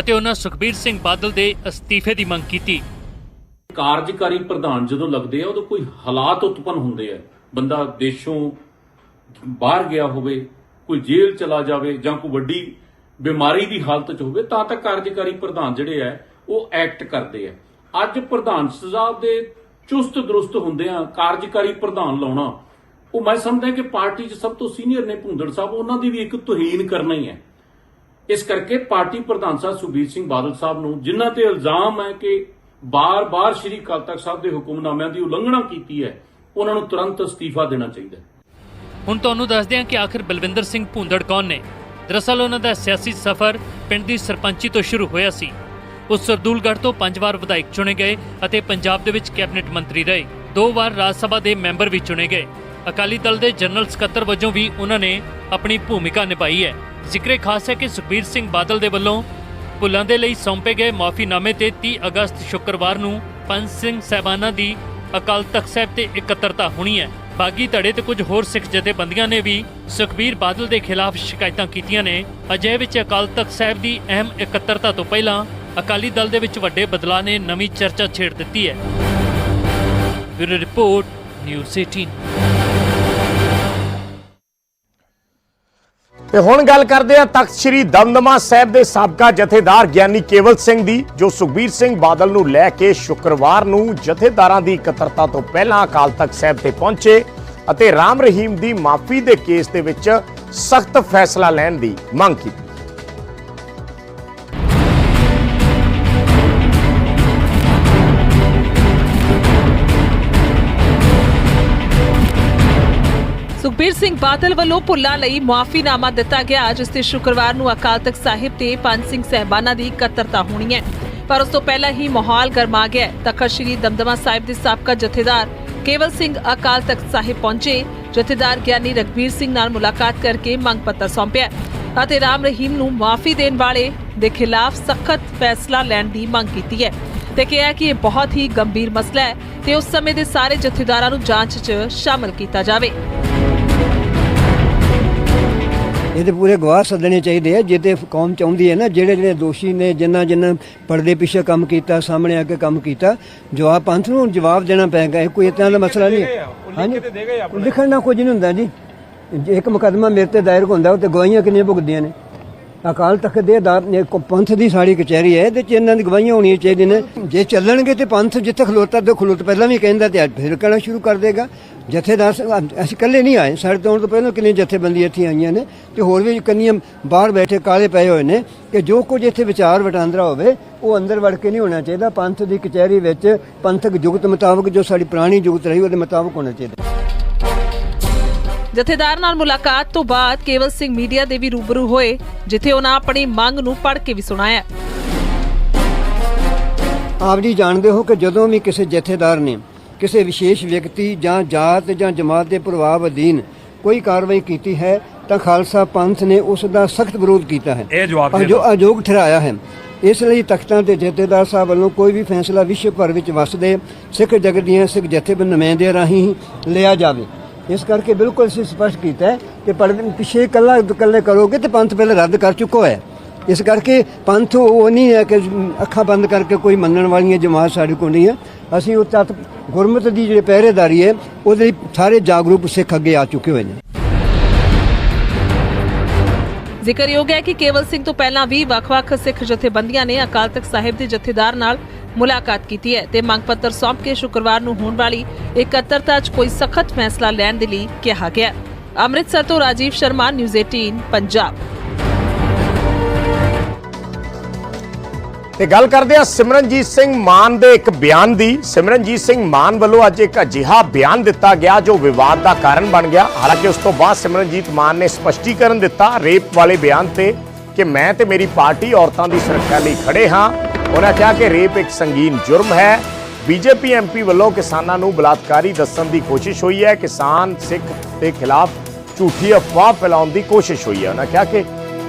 ਅਤੇ ਉਹਨਾਂ ਸੁਖਬੀਰ ਸਿੰਘ ਬਾਦਲ ਦੇ ਅਸਤੀਫੇ ਦੀ ਮੰਗ ਕੀਤੀ। ਕਾਰਜਕਾਰੀ ਪ੍ਰਧਾਨ ਜਦੋਂ ਲੱਗਦੇ ਆ, ਉਦੋਂ ਕੋਈ ਹਾਲਾਤ ਉਤਪੰਨ ਹੁੰਦੇ ਆ। ਬੰਦਾ ਦੇਸ਼ੋਂ ਬਾਹਰ ਗਿਆ ਹੋਵੇ, ਕੋਈ ਜੇਲ੍ਹ ਚਲਾ ਜਾਵੇ ਜਾਂ ਕੋਈ ਵੱਡੀ ਬਿਮਾਰੀ ਦੀ ਹਾਲਤ 'ਚ ਹੋਵੇ, ਤਾਂ ਤਾਂ ਕਾਰਜਕਾਰੀ ਪ੍ਰਧਾਨ ਜਿਹੜੇ ਆ, ਉਹ ਐਕਟ ਕਰਦੇ ਆ। ਅੱਜ ਪ੍ਰਧਾਨ ਸਾਹਿਬ ਦੇ ਚੁਸਤ ਦਰੁਸਤ ਹੁੰਦੇ ਆ, ਕਾਰਜਕਾਰੀ ਪ੍ਰਧਾਨ ਲਾਉਣਾ। ਉਹ ਮੈਂ ਸਮਝਦਾ ਕਿ ਪਾਰਟੀ 'ਚ ਸਭ ਤੋਂ ਸੀਨੀਅਰ ਨੇ ਭੁੰਦੜ ਸਾਹਿਬ, ਉਹਨਾਂ ਦੀ ਵੀ ਇੱਕ ਤੋਹੀਨ ਕਰਨਾ ਹੀ। ਹੈ ਇਸ ਕਰਕੇ ਪਾਰਟੀ ਪ੍ਰਧਾਨ ਸਾਹਿਬ ਸੁਖਬੀਰ ਸਿੰਘ ਬਾਦਲ ਸਾਹਿਬ ਨੂੰ, ਜਿਨ੍ਹਾਂ ਤੇ ਇਲਜ਼ਾਮ ਹੈ ਕਿ ਬਾਰ-ਬਾਰ ਸ਼੍ਰੀ ਅਕਾਲ ਤਖਤ ਸਾਹਿਬ ਦੇ ਹੁਕਮਨਾਮਿਆਂ ਦੀ ਉਲੰਘਣਾ ਕੀਤੀ ਹੈ, ਉਹਨਾਂ ਨੂੰ ਤੁਰੰਤ ਅਸਤੀਫਾ ਦੇਣਾ ਚਾਹੀਦਾ ਹੈ। ਹੁਣ ਤੁਹਾਨੂੰ ਦੱਸਦੇ ਹਾਂ ਕਿ ਆਖਿਰ ਬਲਵਿੰਦਰ ਸਿੰਘ ਭੁੰਦੜ ਕੌਣ ਨੇ। ਦਰਅਸਲ ਉਹਨਾਂ ਦਾ ਸਿਆਸੀ ਸਫ਼ਰ ਪਿੰਡ ਦੀ ਸਰਪੰਚੀ ਤੋਂ ਸ਼ੁਰੂ ਹੋਇਆ ਸੀ। ਉਹ ਸਰਦੂਲਗੜ੍ਹ ਤੋਂ ਪੰਜ ਵਾਰ ਵਿਧਾਇਕ ਚੁਣੇ ਗਏ ਅਤੇ ਪੰਜਾਬ ਦੇ ਵਿੱਚ ਕੈਬਨਿਟ ਮੰਤਰੀ ਰਹੇ। ਦੋ ਵਾਰ ਰਾਜ ਸਭਾ ਦੇ ਮੈਂਬਰ ਵੀ ਚੁਣੇ ਗਏ। ਅਕਾਲੀ ਦਲ ਦੇ ਜਨਰਲ ਸਕੱਤਰ ਵਜੋਂ ਵੀ ਉਹਨਾਂ ਨੇ ਆਪਣੀ ਭੂਮਿਕਾ ਨਿਭਾਈ ਹੈ। ਜ਼ਿਕਰੇ ਖਾਸ ਹੈ ਕਿ ਸੁਖਬੀਰ ਸਿੰਘ ਬਾਦਲ ਦੇ ਵੱਲੋਂ ਭੁੱਲਾਂ ਦੇ ਲਈ ਸੌਂਪੇ ਗਏ ਮਾਫੀਨਾਮੇ ਤੇ 30 ਅਗਸਤ ਸ਼ੁੱਕਰਵਾਰ ਨੂੰ ਪੰਜ ਸਿੰਘ ਸਹਿਬਾਨਾਂ ਦੀ ਅਕਾਲ ਤਖਤ ਸਾਹਿਬ ਤੇ ਇਕੱਤਰਤਾ ਹੋਣੀ ਹੈ। ਬਾਗੀ ਧੜੇ ਤੇ ਕੁਝ ਹੋਰ ਸਿੱਖ ਜਥੇਬੰਦੀਆਂ ਨੇ ਵੀ ਸੁਖਬੀਰ ਬਾਦਲ ਦੇ ਖਿਲਾਫ ਸ਼ਿਕਾਇਤਾਂ ਕੀਤੀਆਂ ਨੇ। ਅਜੇ ਵਿੱਚ ਅਕਾਲ ਤਖਤ ਸਾਹਿਬ ਦੀ ਅਹਿਮ ਇਕੱਤਰਤਾ ਤੋਂ ਪਹਿਲਾਂ ਅਕਾਲੀ ਦਲ ਦੇ ਵਿੱਚ ਵੱਡੇ ਬਦਲਾਅ ਨੇ ਨਵੀਂ ਚਰਚਾ ਛੇੜ ਦਿੱਤੀ ਹੈ। ਬਿਊਰੋ ਰਿਪੋਰਟ, ਨਿਊਜ਼ 18 ਤੇ ਹੁਣ ਗੱਲ ਕਰਦੇ ਆ ਤਖਤ ਸ੍ਰੀ ਦਮਦਮਾ ਸਾਹਿਬ ਦੇ ਸਾਬਕਾ ਜਥੇਦਾਰ ਗਿਆਨੀ ਕੇਵਲ ਸਿੰਘ ਦੀ, ਜੋ ਸੁਖਬੀਰ ਸਿੰਘ ਬਾਦਲ ਨੂੰ ਲੈ ਕੇ ਸ਼ੁੱਕਰਵਾਰ ਨੂੰ ਜਥੇਦਾਰਾਂ ਦੀ ਇਕੱਤਰਤਾ ਤੋਂ ਪਹਿਲਾਂ ਅਕਾਲ ਤਖਤ ਸਾਹਿਬ ਤੇ ਪਹੁੰਚੇ ਅਤੇ ਰਾਮ ਰਹੀਮ ਦੀ ਮਾਫੀ ਦੇ ਕੇਸ ਦੇ ਵਿੱਚ ਸਖਤ ਫੈਸਲਾ ਲੈਣ ਦੀ ਮੰਗ ਕੀਤੀ। ਸੁਖਬੀਰ ਸਿੰਘ ਬਾਦਲ ਵੱਲੋਂ ਭੁੱਲਾਂ ਲਈ ਮੁਆਫੀਨਾਮਾ ਦਿੱਤਾ ਗਿਆ। ਜਿਸ ਤੇ ਸ਼ੁੱਕਰਵਾਰ ਨੂੰ ਅਕਾਲ ਤਖਤ ਸਾਹਿਬ ਤੇ ਪੰਜ ਸਿੰਘ ਸਹਿਬਾਨਾਂ ਦੀ ਇਕੱਤਰਤਾ ਹੋਣੀ ਹੈ। ਪਰ ਉਸ ਤੋਂ ਪਹਿਲਾਂ ਹੀ ਮਾਹੌਲ ਗਰਮਾ ਗਿਆ ਤਖ਼ਤ ਸ੍ਰੀ ਦਮਦਮਾ ਸਾਹਿਬ ਦੇ ਸਾਬਕਾ ਜਥੇਦਾਰ ਕੇਵਲ ਸਿੰਘ ਅਕਾਲ ਤਖਤ ਸਾਹਿਬ ਪਹੁੰਚੇ। ਜਥੇਦਾਰ ਗਿਆਨੀ ਰਗਵੀਰ ਸਿੰਘ ਨਾਲ ਮੁਲਾਕਾਤ ਕਰਕੇ ਮੰਗ ਪੱਤਰ ਸੌਂਪਿਆ ਅਤੇ ਰਾਮ ਰਹੀਮ ਨੂੰ ਮਾਫੀ ਦੇਣ ਵਾਲੇ ਦੇ ਖਿਲਾਫ ਸਖਤ ਫੈਸਲਾ ਲੈਣ ਦੀ ਮੰਗ ਕੀਤੀ ਹੈ ਤੇ ਕਿਹਾ ਕਿ ਇਹ ਬਹੁਤ ਹੀ ਗੰਭੀਰ ਮਸਲਾ ਹੈ ਤੇ ਉਸ ਸਮੇਂ ਦੇ ਸਾਰੇ ਜਥੇਦਾਰਾਂ ਨੂੰ ਜਾਂਚ 'ਚ ਸ਼ਾਮਲ ਕੀਤਾ ਜਾਵੇ। ਇਹਦੇ ਪੂਰੇ ਗਵਾਹ ਸੱਦਣੇ ਚਾਹੀਦੇ ਆ ਜਿਹਦੇ ਕੌਮ ਚਾਹੁੰਦੀ ਹੈ ਨਾ ਜਿਹੜੇ ਜਿਹੜੇ ਦੋਸ਼ੀ ਨੇ ਜਿਨ੍ਹਾਂ ਜਿਨ੍ਹਾਂ ਪਰਦੇ ਪਿੱਛੇ ਕੰਮ ਕੀਤਾ ਸਾਹਮਣੇ ਆ ਕੇ ਕੰਮ ਕੀਤਾ ਜਵਾਬ ਪੰਥ ਨੂੰ ਜਵਾਬ ਦੇਣਾ ਪਏਗਾ ਇਹ ਕੋਈ ਇਤਨਾ ਦਾ ਮਸਲਾ ਨਹੀਂ ਹੈ। ਹਾਂਜੀ। ਲਿਖਣ ਨਾਲ ਕੁਝ ਨਹੀਂ ਹੁੰਦਾ ਜੀ। ਜੇ ਇੱਕ ਮੁਕੱਦਮਾ ਮੇਰੇ ਤੇ ਦਾਇਰ ਹੁੰਦਾ ਉਹ ਤੇ ਗਵਾਹੀਆਂ ਕਿੰਨੀਆਂ ਭੁਗਦੀਆਂ ਨੇ। ਅਕਾਲ ਤਖਤ ਦੇ ਦਾ ਇੱਕ ਪੰਥ ਦੀ ਸਾਰੀ ਕਚਹਿਰੀ ਹੈ, ਇਹਦੇ ਚ ਇਹਨਾਂ ਦੀ ਗਵਾਹੀਆਂ ਹੋਣੀਆਂ ਚਾਹੀਦੀਆਂ ਨੇ। ਜੇ ਚੱਲਣਗੇ ਤੇ ਪੰਥ ਜਿੱਥੇ ਖਲੋਤਾ, ਤੇ ਖਲੋਤ ਪਹਿਲਾਂ ਵੀ ਕਹਿੰਦਾ ਤੇ ਅੱਜ ਫਿਰ ਕਹਿਣਾ ਸ਼ੁਰੂ ਕਰ ਦੇਗਾ। ਜਥੇਦਾਰ ਅਸੀਂ ਇਕੱਲੇ ਨਹੀਂ ਆਏ, ਸਾਡੇ ਤੋਂ ਆਉਣ ਤੋਂ ਪਹਿਲਾਂ ਕਿੰਨੀਆਂ ਜਥੇਬੰਦੀਆਂ ਇੱਥੇ ਆਈਆਂ ਨੇ ਤੇ ਹੋਰ ਵੀ ਕਿੰਨੀਆਂ ਬਾਹਰ ਬੈਠੇ ਕਾਲੇ ਪਏ ਹੋਏ ਨੇ ਕਿ ਜੋ ਕੁਝ ਇੱਥੇ ਵਿਚਾਰ ਵਟਾਂਦਰਾ ਹੋਵੇ, ਉਹ ਅੰਦਰ ਵੜ ਕੇ ਨਹੀਂ ਹੋਣਾ ਚਾਹੀਦਾ। ਪੰਥ ਦੀ ਕਚਹਿਰੀ ਵਿੱਚ ਪੰਥਕ ਜੁਗਤ ਮੁਤਾਬਕ ਜੋ ਸਾਡੀ ਪੁਰਾਣੀ ਜੁਗਤ ਰਹੀ, ਉਹਦੇ ਮੁਤਾਬਕ ਹੋਣਾ ਚਾਹੀਦਾ। ਜਥੇਦਾਰ ਨਾਲ ਮੁਲਾਕਾਤ ਤੋਂ ਬਾਅਦ ਕੇਵਲ ਸਿੰਘ ਮੀਡੀਆ ਦੇ ਵੀ ਰੂਬਰੂ ਹੋਏ ਜਿੱਥੇ ਉਹਨਾਂ ਆਪਣੀ ਮੰਗ ਨੂੰ ਪੜ੍ਹ ਕੇ ਵੀ ਸੁਣਾਇਆ। ਆਪ ਜੀ ਜਾਣਦੇ ਹੋ ਕਿ ਜਦੋਂ ਵੀ ਕਿਸੇ ਜਥੇਦਾਰ ਨੇ ਕਿਸੇ ਵਿਸ਼ੇਸ਼ ਵਿਅਕਤੀ ਜਾਂ ਜਾਤ ਜਾਂ ਜਮਾਤ ਦੇ ਪ੍ਰਭਾਵ ਅਧੀਨ ਕੋਈ ਕਾਰਵਾਈ ਕੀਤੀ ਹੈ ਤਾਂ ਖਾਲਸਾ ਪੰਥ ਨੇ ਉਸ ਦਾ ਸਖਤ ਵਿਰੋਧ ਕੀਤਾ ਹੈ। ਇਹ ਜਵਾਬ ਦੇ ਜੋ ਅਯੋਗ ਠਹਿਰਾਇਆ ਹੈ। ਇਸ ਲਈ ਤਖਤਾਂ ਤੇ ਜਥੇਦਾਰ ਸਾਹਿਬ ਵੱਲੋਂ ਕੋਈ ਵੀ ਫੈਸਲਾ ਵਿਸ਼ਵ ਭਰ ਵਿੱਚ ਵਸਦੇ ਸਿੱਖ ਜਗਤ ਦੀਆਂ ਸਿੱਖ ਜਥੇਬੰਦ ਨੁਮਾਇੰਦਿਆਂ ਰਾਹੀਂ ਲਿਆ ਜਾਵੇ। ਇਸ ਕਰਕੇ ਬਿਲਕੁਲ ਅਸੀਂ ਸਪਸ਼ਟ ਕੀਤਾ ਕਿ ਪੜਦੇ ਪਿਛੇ ਕੱਲਾ ਇਕੱਲੇ ਕਰੋਗੇ ਤੇ ਪੰਥ ਪਹਿਲੇ ਰੱਦ ਕਰ ਚੁੱਕਾ ਹੈ। ਇਸ ਕਰਕੇ ਪੰਥ ਉਹ ਨਹੀਂ ਹੈ ਕਿ ਅੱਖਾਂ ਬੰਦ ਕਰਕੇ ਕੋਈ ਮੰਨਣ ਵਾਲੀਆਂ ਜਮਾਤ ਸਾਡੇ ਕੋਲ ਨਹੀਂ ਹੈ। ਅਸੀਂ ਉਹ ਤਤ ਗੁਰਮਤਿ ਦੀ ਜਿਹੜੀ ਪਹਿਰੇਦਾਰੀ ਹੈ, ਉਹਦੇ ਲਈ ਸਾਰੇ ਜਾਗਰੂਕ ਸਿੱਖ ਅੱਗੇ ਆ ਚੁੱਕੇ ਹੋਏ ਨੇ। ਜ਼ਿਕਰਯੋਗ ਹੈ ਕਿ ਕੇਵਲ ਸਿੰਘ ਤੋਂ ਪਹਿਲਾਂ ਵੀ ਵੱਖ-ਵੱਖ ਸਿੱਖ ਜਥੇਬੰਦੀਆਂ ਨੇ ਅਕਾਲ ਤਖਤ ਸਾਹਿਬ ਦੇ ਜਥੇਦਾਰ ਨਾਲ ਮੁਲਾਕਾਤ ਕੀਤੀ ਹੈ ਤੇ ਮੰਗ ਪੱਤਰ ਸੌਂਪ ਕੇ ਸ਼ੁੱਕਰਵਾਰ ਨੂੰ ਹੋਣ ਵਾਲੀ ਇਕੱਤਰਤਾ 'ਚ ਕੋਈ ਸਖਤ ਫੈਸਲਾ ਲੈਣ ਦੇ ਲਈ ਕਿਹਾ ਗਿਆ। ਅੰਮ੍ਰਿਤਸਰ ਤੋਂ ਰਾਜੀਵ ਸ਼ਰਮਾ, ਨਿਊਜ਼ 18 ਪੰਜਾਬ। ਤੇ ਗੱਲ ਕਰਦੇ ਆ ਸਿਮਰਨਜੀਤ ਸਿੰਘ ਮਾਨ ਦੇ ਇੱਕ ਬਿਆਨ ਦੀ। ਸਿਮਰਨਜੀਤ ਸਿੰਘ ਮਾਨ ਵੱਲੋਂ ਅੱਜ ਇੱਕ ਅਜਿਹਾ ਬਿਆਨ ਦਿੱਤਾ ਗਿਆ ਜੋ ਵਿਵਾਦ ਦਾ ਕਾਰਨ ਬਣ ਗਿਆ। ਹਾਲਾਂਕਿ ਉਸ ਤੋਂ ਬਾਅਦ ਸਿਮਰਨਜੀਤ ਮਾਨ ਨੇ ਸਪਸ਼ਟੀਕਰਨ ਦਿੱਤਾ ਰੇਪ ਵਾਲੇ ਬਿਆਨ ਤੇ ਕਿ ਮੈਂ ਤੇ ਮੇਰੀ ਪਾਰਟੀ ਔਰਤਾਂ ਦੀ ਸੁਰੱਖਿਆ ਲਈ ਖੜੇ ਹਾਂ। ਉਹਨਾਂ ਕਿਹਾ ਕਿ ਰੇਪ ਇੱਕ ਸੰਗੀਨ ਜੁਰਮ ਹੈ। ਬੀਜੇਪੀ ਐਮਪੀ ਵੱਲੋਂ ਕਿਸਾਨਾਂ ਨੂੰ ਬਲਾਤਕਾਰੀ ਦੱਸਣ ਦੀ ਕੋਸ਼ਿਸ਼ ਹੋਈ ਹੈ। ਕਿਸਾਨ ਸਿੱਖ ਦੇ ਖਿਲਾਫ ਝੂਠੀ ਅਫਵਾਹ ਫੈਲਾਉਣ ਦੀ ਕੋਸ਼ਿਸ਼ ਹੋਈ ਹੈ। ਉਹਨਾਂ ਕਿਹਾ ਕਿ